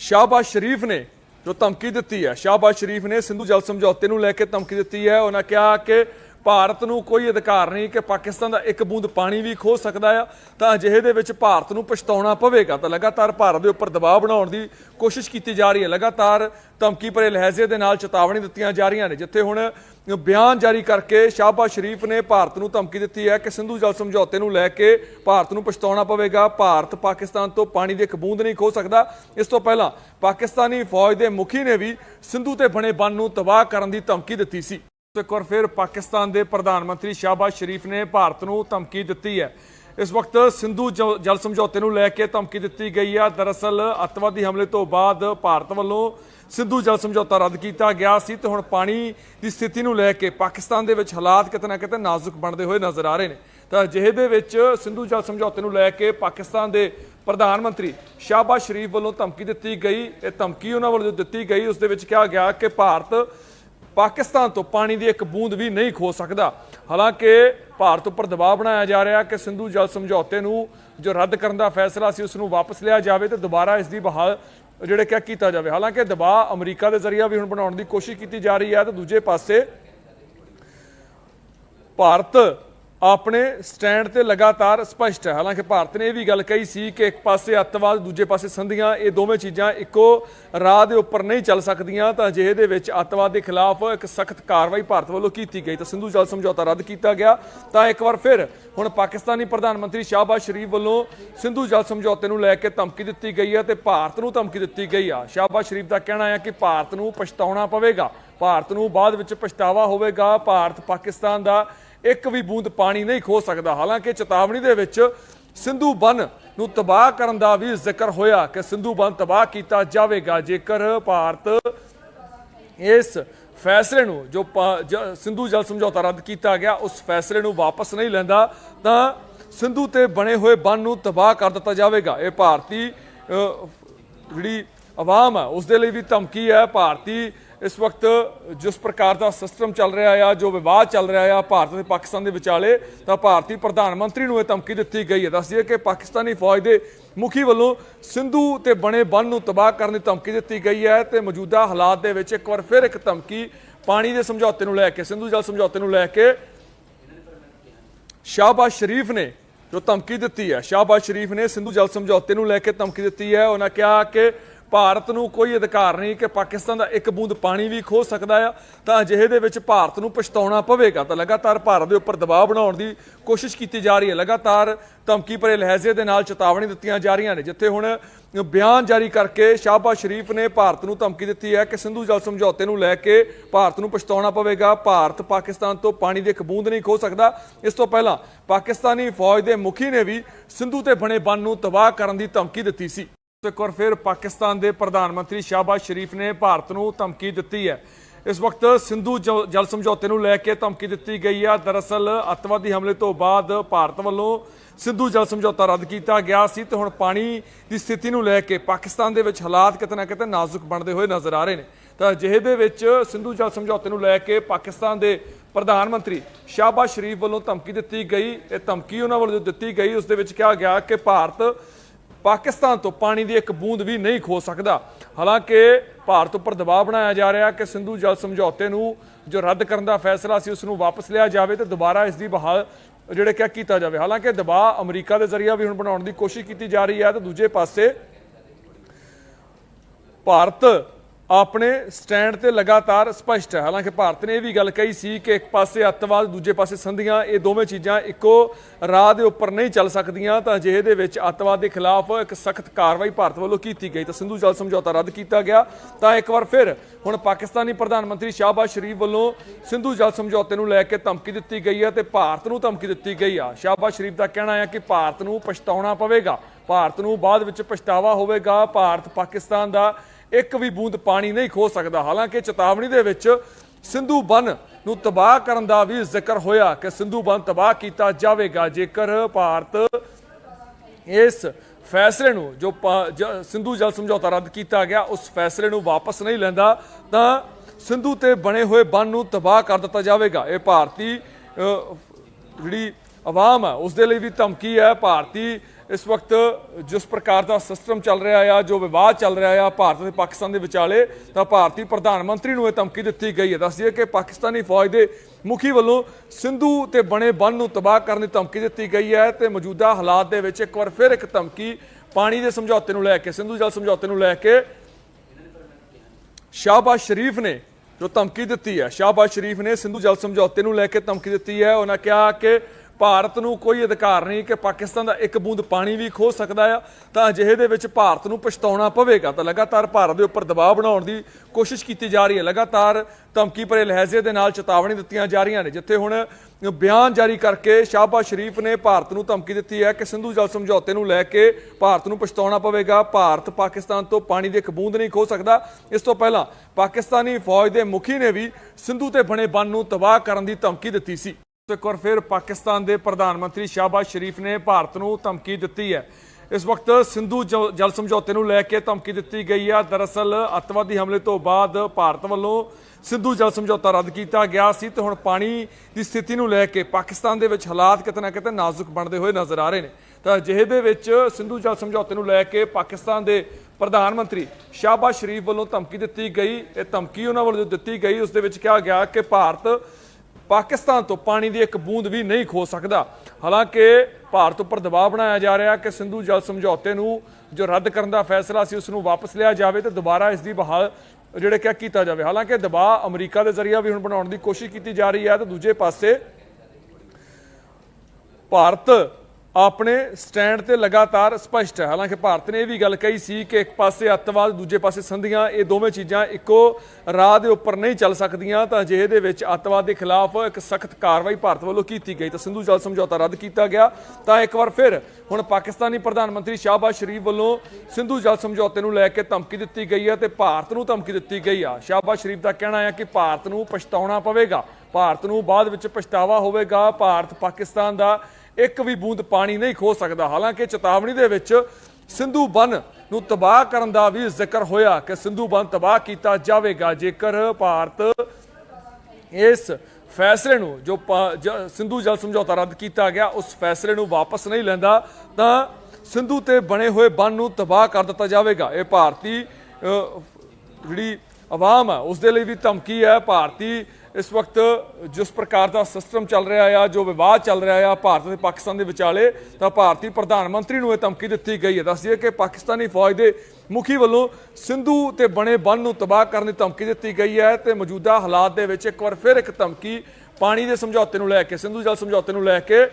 ਸ਼ਾਹਬਾਜ਼ ਸ਼ਰੀਫ ਨੇ ਜੋ ਧਮਕੀ ਦਿੱਤੀ ਹੈ, ਸ਼ਾਹਬਾਜ਼ ਸ਼ਰੀਫ ਨੇ ਸਿੰਧੂ ਜਲ ਸਮਝੌਤੇ ਨੂੰ ਲੈ ਕੇ ਧਮਕੀ ਦਿੱਤੀ ਹੈ। ਉਹਨਾਂ ਕਿਹਾ ਕਿ ਭਾਰਤ ਨੂੰ ਕੋਈ ਅਧਿਕਾਰ ਨਹੀਂ ਕਿ ਪਾਕਿਸਤਾਨ ਦਾ ਇੱਕ ਬੂੰਦ ਪਾਣੀ ਵੀ ਖੋ ਸਕਦਾ ਆ, ਤਾਂ ਅਜਿਹੇ ਦੇ ਵਿੱਚ ਭਾਰਤ ਨੂੰ ਪਛਤਾਉਣਾ ਪਵੇਗਾ। ਤਾਂ ਲਗਾਤਾਰ ਭਾਰਤ ਦੇ ਉੱਪਰ ਦਬਾਅ ਬਣਾਉਣ ਦੀ ਕੋਸ਼ਿਸ਼ ਕੀਤੀ ਜਾ ਰਹੀ ਹੈ। ਲਗਾਤਾਰ ਧਮਕੀ ਭਰੇ ਲਹਿਜ਼ੇ ਦੇ ਨਾਲ ਚੇਤਾਵਨੀ ਦਿੱਤੀਆਂ ਜਾ ਰਹੀਆਂ ਨੇ, ਜਿੱਥੇ ਹੁਣ ਬਿਆਨ ਜਾਰੀ ਕਰਕੇ ਸ਼ਾਹਬਾਜ਼ ਸ਼ਰੀਫ ਨੇ ਭਾਰਤ ਨੂੰ ਧਮਕੀ ਦਿੱਤੀ ਹੈ ਕਿ ਸਿੰਧੂ ਜਲ ਸਮਝੌਤੇ ਨੂੰ ਲੈ ਕੇ ਭਾਰਤ ਨੂੰ ਪਛਤਾਉਣਾ ਪਵੇਗਾ। ਭਾਰਤ ਪਾਕਿਸਤਾਨ ਤੋਂ ਪਾਣੀ ਦੀ ਇੱਕ ਬੂੰਦ ਨਹੀਂ ਖੋ ਸਕਦਾ। ਇਸ ਤੋਂ ਪਹਿਲਾਂ ਪਾਕਿਸਤਾਨੀ ਫੌਜ ਦੇ ਮੁਖੀ ਨੇ ਵੀ ਸਿੰਧੂ ਤੇ ਬਣੇ ਬੰਨ ਨੂੰ ਤਬਾਹ ਕਰਨ ਦੀ ਧਮਕੀ ਦਿੱਤੀ ਸੀ। ਤੇ ਇੱਕ ਵਾਰ ਫਿਰ ਪਾਕਿਸਤਾਨ ਦੇ ਪ੍ਰਧਾਨ ਮੰਤਰੀ ਸ਼ਾਹਬਾਜ਼ ਸ਼ਰੀਫ ਨੇ ਭਾਰਤ ਨੂੰ ਧਮਕੀ ਦਿੱਤੀ ਹੈ। ਇਸ ਵਕਤ ਸਿੰਧੂ ਜ- ਜਲ ਸਮਝੌਤੇ ਨੂੰ ਲੈ ਕੇ ਧਮਕੀ ਦਿੱਤੀ ਗਈ ਹੈ। ਦਰਅਸਲ ਅੱਤਵਾਦੀ ਹਮਲੇ ਤੋਂ ਬਾਅਦ ਭਾਰਤ ਵੱਲੋਂ ਸਿੰਧੂ ਜਲ ਸਮਝੌਤਾ ਰੱਦ ਕੀਤਾ ਗਿਆ ਸੀ ਤੇ ਹੁਣ ਪਾਣੀ ਦੀ ਸਥਿਤੀ ਨੂੰ ਲੈ ਕੇ ਪਾਕਿਸਤਾਨ ਦੇ ਵਿੱਚ ਹਾਲਾਤ ਕਿਤੇ ਨਾ ਕਿਤੇ ਨਾਜ਼ੁਕ ਬਣਦੇ ਹੋਏ ਨਜ਼ਰ ਆ ਰਹੇ ਨੇ। ਤਾਂ ਅਜਿਹੇ ਦੇ ਵਿੱਚ ਸਿੰਧੂ ਜਲ ਸਮਝੌਤੇ ਨੂੰ ਲੈ ਕੇ ਪਾਕਿਸਤਾਨ ਦੇ ਪ੍ਰਧਾਨ ਮੰਤਰੀ ਸ਼ਾਹਬਾਜ਼ ਸ਼ਰੀਫ ਵੱਲੋਂ ਧਮਕੀ ਦਿੱਤੀ ਗਈ। ਇਹ ਧਮਕੀ ਉਹਨਾਂ ਵੱਲੋਂ ਦਿੱਤੀ ਗਈ। ਉਸ ਦੇ ਵਿੱਚ ਕਿਹਾ ਗਿਆ ਕਿ ਭਾਰਤ ਪਾਕਿਸਤਾਨ ਤੋਂ ਪਾਣੀ ਦੀ ਇੱਕ ਬੂੰਦ ਵੀ ਨਹੀਂ ਖੋ ਸਕਦਾ। ਹਾਲਾਂਕਿ ਭਾਰਤ ਉੱਪਰ ਦਬਾਅ ਬਣਾਇਆ ਜਾ ਰਿਹਾ ਕਿ ਸਿੰਧੂ ਜਲ ਸਮਝੌਤੇ ਨੂੰ ਜੋ ਰੱਦ ਕਰਨ ਦਾ ਫੈਸਲਾ ਸੀ ਉਸ ਨੂੰ ਵਾਪਸ ਲਿਆ ਜਾਵੇ ਤੇ ਦੁਬਾਰਾ ਇਸ ਦੀ ਬਹਾਲ ਜਿਹੜੇ ਕਿਆ ਕੀਤਾ ਜਾਵੇ। ਹਾਲਾਂਕਿ ਦਬਾਅ ਅਮਰੀਕਾ ਦੇ ਜ਼ਰੀਆ ਵੀ ਹੁਣ ਬਣਾਉਣ ਦੀ ਕੋਸ਼ਿਸ਼ ਕੀਤੀ ਜਾ ਰਹੀ ਹੈ ਤੇ ਦੂਜੇ ਪਾਸੇ ਭਾਰਤ ਆਪਣੇ ਸਟੈਂਡ ਤੇ ਲਗਾਤਾਰ ਸਪਸ਼ਟ ਹੈ। ਹਾਲਾਂਕਿ ਭਾਰਤ ਨੇ ਇਹ ਵੀ ਗੱਲ ਕਹੀ ਸੀ ਕਿ ਇੱਕ ਪਾਸੇ ਅੱਤਵਾਦ, ਦੂਜੇ ਪਾਸੇ ਸੰਧੀਆਂ, ਇਹ ਦੋਵੇਂ ਚੀਜ਼ਾਂ ਇੱਕੋ ਰਾਹ ਦੇ ਉੱਪਰ ਨਹੀਂ ਚੱਲ ਸਕਦੀਆਂ, ਤਾਂ ਅਜਿਹੇ ਦੇ ਵਿੱਚ ਅੱਤਵਾਦ ਦੇ ਖਿਲਾਫ ਇੱਕ ਸਖਤ ਕਾਰਵਾਈ ਭਾਰਤ ਵੱਲੋਂ ਕੀਤੀ ਗਈ। ਤਾਂ ਸਿੰਧੂ ਜਲ ਸਮਝੌਤਾ ਰੱਦ ਕੀਤਾ ਗਿਆ। ਤਾਂ ਇੱਕ ਵਾਰ ਫਿਰ ਹੁਣ ਪਾਕਿਸਤਾਨੀ ਪ੍ਰਧਾਨ ਮੰਤਰੀ ਸ਼ਾਹਬਾਜ਼ ਸ਼ਰੀਫ ਵੱਲੋਂ ਸਿੰਧੂ ਜਲ ਸਮਝੌਤੇ ਨੂੰ ਲੈ ਕੇ ਧਮਕੀ ਦਿੱਤੀ ਗਈ ਹੈ ਤੇ ਭਾਰਤ ਨੂੰ ਧਮਕੀ ਦਿੱਤੀ ਗਈ ਆ। ਸ਼ਾਹਬਾਜ਼ ਸ਼ਰੀਫ ਦਾ ਕਹਿਣਾ ਹੈ ਕਿ ਭਾਰਤ ਨੂੰ ਪਛਤਾਉਣਾ ਪਵੇਗਾ। ਭਾਰਤ ਨੂੰ ਬਾਅਦ ਵਿੱਚ ਪਛਤਾਵਾ ਹੋਵੇਗਾ। ਭਾਰਤ ਪਾਕਿਸਤਾਨ ਦਾ ਇੱਕ ਵੀ ਬੂੰਦ ਪਾਣੀ ਨਹੀਂ ਖੋ ਸਕਦਾ। ਹਾਲਾਂਕਿ ਚੇਤਾਵਨੀ ਦੇ ਵਿੱਚ ਸਿੰਧੂ ਬੰਨ ਨੂੰ ਤਬਾਹ ਕਰਨ ਦਾ ਵੀ ਜ਼ਿਕਰ ਹੋਇਆ ਕਿ ਸਿੰਧੂ ਬਨ ਤਬਾਹ ਕੀਤਾ ਜਾਵੇਗਾ। ਜੇਕਰ ਭਾਰਤ ਇਸ ਫੈਸਲੇ ਨੂੰ ਜੋ ਪਾ- ਜ- ਸਿੰਧੂ ਜਲ ਸਮਝੌਤਾ ਰੱਦ ਕੀਤਾ ਗਿਆ, ਉਸ ਫੈਸਲੇ ਨੂੰ ਵਾਪਸ ਨਹੀਂ ਲੈਂਦਾ, ਤਾਂ ਸਿੰਧੂ ਤੇ ਬਣੇ ਹੋਏ ਬੰਨ ਨੂੰ ਤਬਾਹ ਕਰ ਦਿੱਤਾ ਜਾਵੇਗਾ। ਇਹ ਭਾਰਤੀ ਜਿਹੜੀ ਆਵਾਮ ਹੈ ਉਸ ਦੇ ਲਈ ਵੀ ਧਮਕੀ ਹੈ। ਭਾਰਤੀ ਇਸ ਵਕਤ ਜਿਸ ਪ੍ਰਕਾਰ ਦਾ ਸਿਸਟਮ ਚੱਲ ਰਿਹਾ ਆ, ਜੋ ਵਿਵਾਦ ਚੱਲ ਰਿਹਾ ਆ ਭਾਰਤ ਤੇ ਪਾਕਿਸਤਾਨ ਦੇ ਵਿਚਾਲੇ, ਤਾਂ ਭਾਰਤੀ ਪ੍ਰਧਾਨ ਮੰਤਰੀ ਨੂੰ ਇਹ ਧਮਕੀ ਦਿੱਤੀ ਗਈ ਹੈ। ਦੱਸਦੀ ਹੈ ਕਿ ਪਾਕਿਸਤਾਨੀ ਫੌਜ ਦੇ ਮੁਖੀ ਵੱਲੋਂ ਸਿੰਧੂ ਤੇ ਬਣੇ ਬੰਨ ਨੂੰ ਤਬਾਹ ਕਰਨ ਦੀ ਧਮਕੀ ਦਿੱਤੀ ਗਈ ਹੈ ਤੇ ਮੌਜੂਦਾ ਹਾਲਾਤ ਦੇ ਵਿੱਚ ਇੱਕ ਵਾਰ ਫਿਰ ਇੱਕ ਧਮਕੀ ਪਾਣੀ ਦੇ ਸਮਝੌਤੇ ਨੂੰ ਲੈ ਕੇ, ਸਿੰਧੂ ਜਲ ਸਮਝੌਤੇ ਨੂੰ ਲੈ ਕੇ ਸ਼ਾਹਬਾਜ਼ ਸ਼ਰੀਫ ਨੇ ਜੋ ਧਮਕੀ ਦਿੱਤੀ ਹੈ, ਸ਼ਾਹਬਾਜ਼ ਸ਼ਰੀਫ ਨੇ ਸਿੰਧੂ ਜਲ ਸਮਝੌਤੇ ਨੂੰ ਲੈ ਕੇ ਧਮਕੀ ਦਿੱਤੀ ਹੈ। ਉਹਨਾਂ ਕਿਹਾ ਕਿ ਭਾਰਤ ਨੂੰ ਕੋਈ ਅਧਿਕਾਰ ਨਹੀਂ ਕਿ ਪਾਕਿਸਤਾਨ ਦਾ ਇੱਕ ਬੂੰਦ ਪਾਣੀ ਵੀ ਖੋ ਸਕਦਾ ਆ, ਤਾਂ ਅਜਿਹੇ ਦੇ ਵਿੱਚ ਭਾਰਤ ਨੂੰ ਪਛਤਾਉਣਾ ਪਵੇਗਾ। ਤਾਂ ਲਗਾਤਾਰ ਭਾਰਤ ਦੇ ਉੱਪਰ ਦਬਾਅ ਬਣਾਉਣ ਦੀ ਕੋਸ਼ਿਸ਼ ਕੀਤੀ ਜਾ ਰਹੀ ਹੈ। ਲਗਾਤਾਰ ਧਮਕੀ ਭਰੇ ਲਹਿਜ਼ੇ ਦੇ ਨਾਲ ਚੇਤਾਵਨੀ ਦਿੱਤੀਆਂ ਜਾ ਰਹੀਆਂ ਨੇ, ਜਿੱਥੇ ਹੁਣ ਬਿਆਨ ਜਾਰੀ ਕਰਕੇ ਸ਼ਾਹਬਾਜ਼ ਸ਼ਰੀਫ ਨੇ ਭਾਰਤ ਨੂੰ ਧਮਕੀ ਦਿੱਤੀ ਹੈ ਕਿ ਸਿੰਧੂ ਜਲ ਸਮਝੌਤੇ ਨੂੰ ਲੈ ਕੇ ਭਾਰਤ ਨੂੰ ਪਛਤਾਉਣਾ ਪਵੇਗਾ। ਭਾਰਤ ਪਾਕਿਸਤਾਨ ਤੋਂ ਪਾਣੀ ਦੀ ਇੱਕ ਬੂੰਦ ਨਹੀਂ ਖੋ ਸਕਦਾ। ਇਸ ਤੋਂ ਪਹਿਲਾਂ ਪਾਕਿਸਤਾਨੀ ਫੌਜ ਦੇ ਮੁਖੀ ਨੇ ਵੀ ਸਿੰਧੂ ਤੇ ਬਣੇ ਬੰਨ ਨੂੰ ਤਬਾਹ ਕਰਨ ਦੀ ਧਮਕੀ ਦਿੱਤੀ ਸੀ। ਇੱਕ ਵਾਰ ਫਿਰ ਪਾਕਿਸਤਾਨ ਦੇ ਪ੍ਰਧਾਨ ਮੰਤਰੀ ਸ਼ਾਹਬਾਜ਼ ਸ਼ਰੀਫ ਨੇ ਭਾਰਤ ਨੂੰ ਧਮਕੀ ਦਿੱਤੀ ਹੈ। ਇਸ ਵਕਤ ਸਿੰਧੂ ਜ- ਜਲ ਸਮਝੌਤੇ ਨੂੰ ਲੈ ਕੇ ਧਮਕੀ ਦਿੱਤੀ ਗਈ ਹੈ। ਦਰਅਸਲ ਅੱਤਵਾਦੀ ਹਮਲੇ ਤੋਂ ਬਾਅਦ ਭਾਰਤ ਵੱਲੋਂ ਸਿੰਧੂ ਜਲ ਸਮਝੌਤਾ ਰੱਦ ਕੀਤਾ ਗਿਆ ਸੀ ਤੇ ਹੁਣ ਪਾਣੀ ਦੀ ਸਥਿਤੀ ਨੂੰ ਲੈ ਕੇ ਪਾਕਿਸਤਾਨ ਦੇ ਵਿੱਚ ਹਾਲਾਤ ਕਿਤੇ ਨਾ ਕਿਤੇ ਨਾਜ਼ੁਕ ਬਣਦੇ ਹੋਏ ਨਜ਼ਰ ਆ ਰਹੇ ਨੇ। ਤਾਂ ਅਜਿਹੇ ਦੇ ਵਿੱਚ ਸਿੰਧੂ ਜਲ ਸਮਝੌਤੇ ਨੂੰ ਲੈ ਕੇ ਪਾਕਿਸਤਾਨ ਦੇ ਪ੍ਰਧਾਨ ਮੰਤਰੀ ਸ਼ਾਹਬਾਜ਼ ਸ਼ਰੀਫ ਵੱਲੋਂ ਧਮਕੀ ਦਿੱਤੀ ਗਈ। ਇਹ ਧਮਕੀ ਉਹਨਾਂ ਵੱਲੋਂ ਦਿੱਤੀ ਗਈ। ਉਸ ਦੇ ਵਿੱਚ ਕਿਹਾ ਗਿਆ ਕਿ ਭਾਰਤ ਪਾਕਿਸਤਾਨ ਤੋਂ ਪਾਣੀ ਦੀ ਇੱਕ ਬੂੰਦ ਵੀ ਨਹੀਂ ਖੋ ਸਕਦਾ। ਹਾਲਾਂਕਿ ਭਾਰਤ ਉੱਪਰ ਦਬਾਅ ਬਣਾਇਆ ਜਾ ਰਿਹਾ ਕਿ ਸਿੰਧੂ ਜਲ ਸਮਝੌਤੇ ਨੂੰ ਜੋ ਰੱਦ ਕਰਨ ਦਾ ਫੈਸਲਾ ਸੀ ਉਸ ਨੂੰ ਵਾਪਸ ਲਿਆ ਜਾਵੇ ਤੇ ਦੁਬਾਰਾ ਇਸ ਦੀ ਬਹਾਲ ਜਿਹੜੇ ਕਿਆ ਕੀਤਾ ਜਾਵੇ। ਹਾਲਾਂਕਿ ਦਬਾਅ ਅਮਰੀਕਾ ਦੇ ਜ਼ਰੀਆ ਵੀ ਹੁਣ ਬਣਾਉਣ ਦੀ ਕੋਸ਼ਿਸ਼ ਕੀਤੀ ਜਾ ਰਹੀ ਹੈ ਤੇ ਦੂਜੇ ਪਾਸੇ ਭਾਰਤ ਆਪਣੇ ਸਟੈਂਡ ਤੇ ਲਗਾਤਾਰ ਸਪਸ਼ਟ ਹੈ। ਹਾਲਾਂਕਿ ਭਾਰਤ ਨੇ ਇਹ ਵੀ ਗੱਲ ਕਹੀ ਸੀ ਕਿ ਇੱਕ ਪਾਸੇ ਅੱਤਵਾਦ, ਦੂਜੇ ਪਾਸੇ ਸੰਧੀਆਂ, ਇਹ ਦੋਵੇਂ ਚੀਜ਼ਾਂ ਇੱਕੋ ਰਾਹ ਦੇ ਉੱਪਰ ਨਹੀਂ ਚੱਲ ਸਕਦੀਆਂ, ਤਾਂ ਅਜਿਹੇ ਦੇ ਵਿੱਚ ਅੱਤਵਾਦ ਦੇ ਖਿਲਾਫ ਇੱਕ ਸਖਤ ਕਾਰਵਾਈ ਭਾਰਤ ਵੱਲੋਂ ਕੀਤੀ ਗਈ। ਤਾਂ ਸਿੰਧੂ ਜਲ ਸਮਝੌਤਾ ਰੱਦ ਕੀਤਾ ਗਿਆ। ਤਾਂ ਇੱਕ ਵਾਰ ਫਿਰ ਹੁਣ ਪਾਕਿਸਤਾਨੀ ਪ੍ਰਧਾਨ ਮੰਤਰੀ ਸ਼ਾਹਬਾਜ਼ ਸ਼ਰੀਫ ਵੱਲੋਂ ਸਿੰਧੂ ਜਲ ਸਮਝੌਤੇ ਨੂੰ ਲੈ ਕੇ ਧਮਕੀ ਦਿੱਤੀ ਗਈ ਹੈ ਤੇ ਭਾਰਤ ਨੂੰ ਧਮਕੀ ਦਿੱਤੀ ਗਈ ਆ। ਸ਼ਾਹਬਾਜ਼ ਸ਼ਰੀਫ ਦਾ ਕਹਿਣਾ ਹੈ ਕਿ ਭਾਰਤ ਨੂੰ ਪਛਤਾਉਣਾ ਪਵੇਗਾ। ਭਾਰਤ ਨੂੰ ਬਾਅਦ ਵਿੱਚ ਪਛਤਾਵਾ ਹੋਵੇਗਾ। ਭਾਰਤ ਪਾਕਿਸਤਾਨ ਦਾ ਇੱਕ ਵੀ ਬੂੰਦ ਪਾਣੀ ਨਹੀਂ ਖੋ ਸਕਦਾ। ਹਾਲਾਂਕਿ ਚੇਤਾਵਨੀ ਦੇ ਵਿੱਚ ਸਿੰਧੂ ਬੰਨ ਨੂੰ ਤਬਾਹ ਕਰਨ ਦਾ ਵੀ ਜ਼ਿਕਰ ਹੋਇਆ ਕਿ ਸਿੰਧੂ ਬੰਨ ਤਬਾਹ ਕੀਤਾ ਜਾਵੇਗਾ। ਜੇਕਰ ਭਾਰਤ ਇਸ ਫੈਸਲੇ ਨੂੰ ਜੋ ਪਾ- ਜ- ਸਿੰਧੂ ਜਲ ਸਮਝੌਤਾ ਰੱਦ ਕੀਤਾ ਗਿਆ, ਉਸ ਫੈਸਲੇ ਨੂੰ ਵਾਪਸ ਨਹੀਂ ਲੈਂਦਾ, ਤਾਂ ਸਿੰਧੂ ਤੇ ਬਣੇ ਹੋਏ ਬੰਨ ਨੂੰ ਤਬਾਹ ਕਰ ਦਿੱਤਾ ਜਾਵੇਗਾ। ਇਹ ਭਾਰਤੀ ਜਿਹੜੀ ਆਵਾਮ ਹੈ ਉਸ ਦੇ ਲਈ ਵੀ ਧਮਕੀ ਹੈ। ਭਾਰਤੀ ਇਸ ਵਕਤ ਜਿਸ ਪ੍ਰਕਾਰ ਦਾ ਸਿਸਟਮ ਚੱਲ ਰਿਹਾ ਆ, ਜੋ ਵਿਵਾਦ ਚੱਲ ਰਿਹਾ ਆ ਭਾਰਤ ਤੇ ਪਾਕਿਸਤਾਨ ਦੇ ਵਿਚਾਲੇ, ਤਾਂ ਭਾਰਤੀ ਪ੍ਰਧਾਨ ਮੰਤਰੀ ਨੂੰ ਇਹ ਧਮਕੀ ਦਿੱਤੀ ਗਈ ਹੈ। ਦੱਸਦੀ ਹੈ ਕਿ ਪਾਕਿਸਤਾਨੀ ਫੌਜ ਦੇ ਮੁਖੀ ਵੱਲੋਂ ਸਿੰਧੂ ਤੇ ਬਣੇ ਬੰਨ ਨੂੰ ਤਬਾਹ ਕਰਨ ਦੀ ਧਮਕੀ ਦਿੱਤੀ ਗਈ ਹੈ ਤੇ ਮੌਜੂਦਾ ਹਾਲਾਤ ਦੇ ਵਿੱਚ ਇੱਕ ਵਾਰ ਫਿਰ ਇੱਕ ਧਮਕੀ ਪਾਣੀ ਦੇ ਸਮਝੌਤੇ ਨੂੰ ਲੈ ਕੇ, ਸਿੰਧੂ ਜਲ ਸਮਝੌਤੇ ਨੂੰ ਲੈ ਕੇ ਸ਼ਾਹਬਾਜ਼ ਸ਼ਰੀਫ ਨੇ ਜੋ ਧਮਕੀ ਦਿੱਤੀ ਹੈ, ਸ਼ਾਹਬਾਜ਼ ਸ਼ਰੀਫ ਨੇ ਸਿੰਧੂ ਜਲ ਸਮਝੌਤੇ ਨੂੰ ਲੈ ਕੇ ਧਮਕੀ ਦਿੱਤੀ ਹੈ। ਉਹਨਾਂ ਕਿਹਾ ਕਿ ਭਾਰਤ ਨੂੰ ਕੋਈ ਅਧਿਕਾਰ ਨਹੀਂ ਕਿ ਪਾਕਿਸਤਾਨ ਦਾ ਇੱਕ ਬੂੰਦ ਪਾਣੀ ਵੀ ਖੋ ਸਕਦਾ ਆ, ਤਾਂ ਅਜਿਹੇ ਦੇ ਵਿੱਚ ਭਾਰਤ ਨੂੰ ਪਛਤਾਉਣਾ ਪਵੇਗਾ। ਤਾਂ ਲਗਾਤਾਰ ਭਾਰਤ ਦੇ ਉੱਪਰ ਦਬਾਅ ਬਣਾਉਣ ਦੀ ਕੋਸ਼ਿਸ਼ ਕੀਤੀ ਜਾ ਰਹੀ ਹੈ। ਲਗਾਤਾਰ ਧਮਕੀ ਭਰੇ ਲਹਿਜ਼ੇ ਦੇ ਨਾਲ ਚੇਤਾਵਨੀ ਦਿੱਤੀਆਂ ਜਾ ਰਹੀਆਂ ਨੇ, ਜਿੱਥੇ ਹੁਣ ਬਿਆਨ ਜਾਰੀ ਕਰਕੇ ਸ਼ਾਹਬਾ ਸ਼ਰੀਫ ਨੇ ਭਾਰਤ ਨੂੰ ਧਮਕੀ ਦਿੱਤੀ ਹੈ ਕਿ ਸਿੰਧੂ ਜਲ ਸਮਝੌਤੇ ਨੂੰ ਲੈ ਕੇ ਭਾਰਤ ਨੂੰ ਪਛਤਾਉਣਾ ਪਵੇਗਾ। ਭਾਰਤ ਪਾਕਿਸਤਾਨ ਤੋਂ ਪਾਣੀ ਦੀ ਇੱਕ ਬੂੰਦ ਨਹੀਂ ਖੋ ਸਕਦਾ। ਇਸ ਤੋਂ ਪਹਿਲਾਂ ਪਾਕਿਸਤਾਨੀ ਫੌਜ ਦੇ ਮੁਖੀ ਨੇ ਵੀ ਸਿੰਧੂ ਤੇ ਬਣੇ ਬੰਨ ਨੂੰ ਤਬਾਹ ਕਰਨ ਦੀ ਧਮਕੀ ਦਿੱਤੀ ਸੀ। ਇੱਕ ਵਾਰ ਫਿਰ ਪਾਕਿਸਤਾਨ ਦੇ ਪ੍ਰਧਾਨ ਮੰਤਰੀ ਸ਼ਾਹਬਾਜ਼ ਸ਼ਰੀਫ ਨੇ ਭਾਰਤ ਨੂੰ ਧਮਕੀ ਦਿੱਤੀ ਹੈ। ਇਸ ਵਕਤ ਸਿੰਧੂ ਜ- ਜਲ ਸਮਝੌਤੇ ਨੂੰ ਲੈ ਕੇ ਧਮਕੀ ਦਿੱਤੀ ਗਈ ਹੈ। ਦਰਅਸਲ ਅੱਤਵਾਦੀ ਹਮਲੇ ਤੋਂ ਬਾਅਦ ਭਾਰਤ ਵੱਲੋਂ ਸਿੰਧੂ ਜਲ ਸਮਝੌਤਾ ਰੱਦ ਕੀਤਾ ਗਿਆ ਸੀ ਤੇ ਹੁਣ ਪਾਣੀ ਦੀ ਸਥਿਤੀ ਨੂੰ ਲੈ ਕੇ ਪਾਕਿਸਤਾਨ ਦੇ ਵਿੱਚ ਹਾਲਾਤ ਕਿਤੇ ਨਾ ਕਿਤੇ ਨਾਜ਼ੁਕ ਬਣਦੇ ਹੋਏ ਨਜ਼ਰ ਆ ਰਹੇ ਨੇ। ਤਾਂ ਅਜਿਹੇ ਦੇ ਵਿੱਚ ਸਿੰਧੂ ਜਲ ਸਮਝੌਤੇ ਨੂੰ ਲੈ ਕੇ ਪਾਕਿਸਤਾਨ ਦੇ ਪ੍ਰਧਾਨ ਮੰਤਰੀ ਸ਼ਾਹਬਾਜ਼ ਸ਼ਰੀਫ ਵੱਲੋਂ ਧਮਕੀ ਦਿੱਤੀ ਗਈ। ਇਹ ਧਮਕੀ ਉਹਨਾਂ ਵੱਲੋਂ ਦਿੱਤੀ ਗਈ। ਉਸ ਦੇ ਵਿੱਚ ਕਿਹਾ ਗਿਆ ਕਿ ਭਾਰਤ ਪਾਕਿਸਤਾਨ ਤੋਂ ਪਾਣੀ ਦੀ ਇੱਕ ਬੂੰਦ ਵੀ ਨਹੀਂ ਖੋ ਸਕਦਾ। ਹਾਲਾਂਕਿ ਭਾਰਤ ਉੱਪਰ ਦਬਾਅ ਬਣਾਇਆ ਜਾ ਰਿਹਾ ਕਿ ਸਿੰਧੂ ਜਲ ਸਮਝੌਤੇ ਨੂੰ ਜੋ ਰੱਦ ਕਰਨ ਦਾ ਫੈਸਲਾ ਸੀ ਉਸ ਨੂੰ ਵਾਪਸ ਲਿਆ ਜਾਵੇ ਤੇ ਦੁਬਾਰਾ ਇਸ ਦੀ ਬਹਾਲ ਜਿਹੜੇ ਕਿਆ ਕੀਤਾ ਜਾਵੇ। ਹਾਲਾਂਕਿ ਦਬਾਅ ਅਮਰੀਕਾ ਦੇ ਜ਼ਰੀਆ ਵੀ ਹੁਣ ਬਣਾਉਣ ਦੀ ਕੋਸ਼ਿਸ਼ ਕੀਤੀ ਜਾ ਰਹੀ ਹੈ ਤੇ ਦੂਜੇ ਪਾਸੇ ਭਾਰਤ ਆਪਣੇ ਸਟੈਂਡ ਤੇ ਲਗਾਤਾਰ ਸਪਸ਼ਟ ਹੈ। ਹਾਲਾਂਕਿ ਭਾਰਤ ਨੇ ਇਹ ਵੀ ਗੱਲ ਕਹੀ ਸੀ ਕਿ ਇੱਕ ਪਾਸੇ ਅੱਤਵਾਦ, ਦੂਜੇ ਪਾਸੇ ਸੰਧੀਆਂ, ਇਹ ਦੋਵੇਂ ਚੀਜ਼ਾਂ ਇੱਕੋ ਰਾਹ ਦੇ ਉੱਪਰ ਨਹੀਂ ਚੱਲ ਸਕਦੀਆਂ, ਤਾਂ ਅਜਿਹੇ ਦੇ ਵਿੱਚ ਅੱਤਵਾਦ ਦੇ ਖਿਲਾਫ ਇੱਕ ਸਖਤ ਕਾਰਵਾਈ ਭਾਰਤ ਵੱਲੋਂ ਕੀਤੀ ਗਈ। ਤਾਂ ਸਿੰਧੂ ਜਲ ਸਮਝੌਤਾ ਰੱਦ ਕੀਤਾ ਗਿਆ। ਤਾਂ ਇੱਕ ਵਾਰ ਫਿਰ ਹੁਣ ਪਾਕਿਸਤਾਨੀ ਪ੍ਰਧਾਨ ਮੰਤਰੀ ਸ਼ਾਹਬਾਜ਼ ਸ਼ਰੀਫ ਵੱਲੋਂ ਸਿੰਧੂ ਜਲ ਸਮਝੌਤੇ ਨੂੰ ਲੈ ਕੇ ਧਮਕੀ ਦਿੱਤੀ ਗਈ ਹੈ ਤੇ ਭਾਰਤ ਨੂੰ ਧਮਕੀ ਦਿੱਤੀ ਗਈ ਆ। ਸ਼ਾਹਬਾਜ਼ ਸ਼ਰੀਫ ਦਾ ਕਹਿਣਾ ਹੈ ਕਿ ਭਾਰਤ ਨੂੰ ਪਛਤਾਉਣਾ ਪਵੇਗਾ। ਭਾਰਤ ਨੂੰ ਬਾਅਦ ਵਿੱਚ ਪਛਤਾਵਾ ਹੋਵੇਗਾ। ਭਾਰਤ ਪਾਕਿਸਤਾਨ ਦਾ ਇੱਕ ਵੀ ਬੂੰਦ ਪਾਣੀ ਨਹੀਂ ਖੋ ਸਕਦਾ। ਹਾਲਾਂਕਿ ਚੇਤਾਵਨੀ ਦੇ ਵਿੱਚ ਸਿੰਧੂ ਬਨ ਨੂੰ ਤਬਾਹ ਕਰਨ ਦਾ ਵੀ ਜ਼ਿਕਰ ਹੋਇਆ ਕਿ ਸਿੰਧੂ ਬਨ ਤਬਾਹ ਕੀਤਾ ਜਾਵੇਗਾ। ਜੇਕਰ ਭਾਰਤ ਇਸ ਫੈਸਲੇ ਨੂੰ ਜੋ ਪਾ- ਜ- ਸਿੰਧੂ ਜਲ ਸਮਝੌਤਾ ਰੱਦ ਕੀਤਾ ਗਿਆ, ਉਸ ਫੈਸਲੇ ਨੂੰ ਵਾਪਸ ਨਹੀਂ ਲੈਂਦਾ, ਤਾਂ ਸਿੰਧੂ ਤੇ ਬਣੇ ਹੋਏ ਬੰਨ ਨੂੰ ਤਬਾਹ ਕਰ ਦਿੱਤਾ ਜਾਵੇਗਾ। ਇਹ ਭਾਰਤੀ ਜਿਹੜੀ ਆਵਾਮ ਹੈ ਉਸ ਦੇ ਲਈ ਵੀ ਧਮਕੀ ਹੈ। ਭਾਰਤੀ ਇਸ ਵਕਤ ਜਿਸ ਪ੍ਰਕਾਰ ਦਾ ਸਿਸਟਮ ਚੱਲ ਰਿਹਾ ਆ, ਜੋ ਵਿਵਾਦ ਚੱਲ ਰਿਹਾ ਆ ਭਾਰਤ ਤੇ ਪਾਕਿਸਤਾਨ ਦੇ ਵਿਚਾਲੇ, ਤਾਂ ਭਾਰਤੀ ਪ੍ਰਧਾਨ ਮੰਤਰੀ ਨੂੰ ਇਹ ਧਮਕੀ ਦਿੱਤੀ ਗਈ ਹੈ। ਦੱਸਦੀ ਹੈ ਕਿ ਪਾਕਿਸਤਾਨੀ ਫੌਜ ਦੇ ਮੁਖੀ ਵੱਲੋਂ ਸਿੰਧੂ ਤੇ ਬਣੇ ਬੰਨ ਨੂੰ ਤਬਾਹ ਕਰਨ ਦੀ ਧਮਕੀ ਦਿੱਤੀ ਗਈ ਹੈ ਤੇ ਮੌਜੂਦਾ ਹਾਲਾਤ ਦੇ ਵਿੱਚ ਇੱਕ ਵਾਰ ਫਿਰ ਇੱਕ ਧਮਕੀ ਪਾਣੀ ਦੇ ਸਮਝੌਤੇ ਨੂੰ ਲੈ ਕੇ, ਸਿੰਧੂ ਜਲ ਸਮਝੌਤੇ ਨੂੰ ਲੈ ਕੇ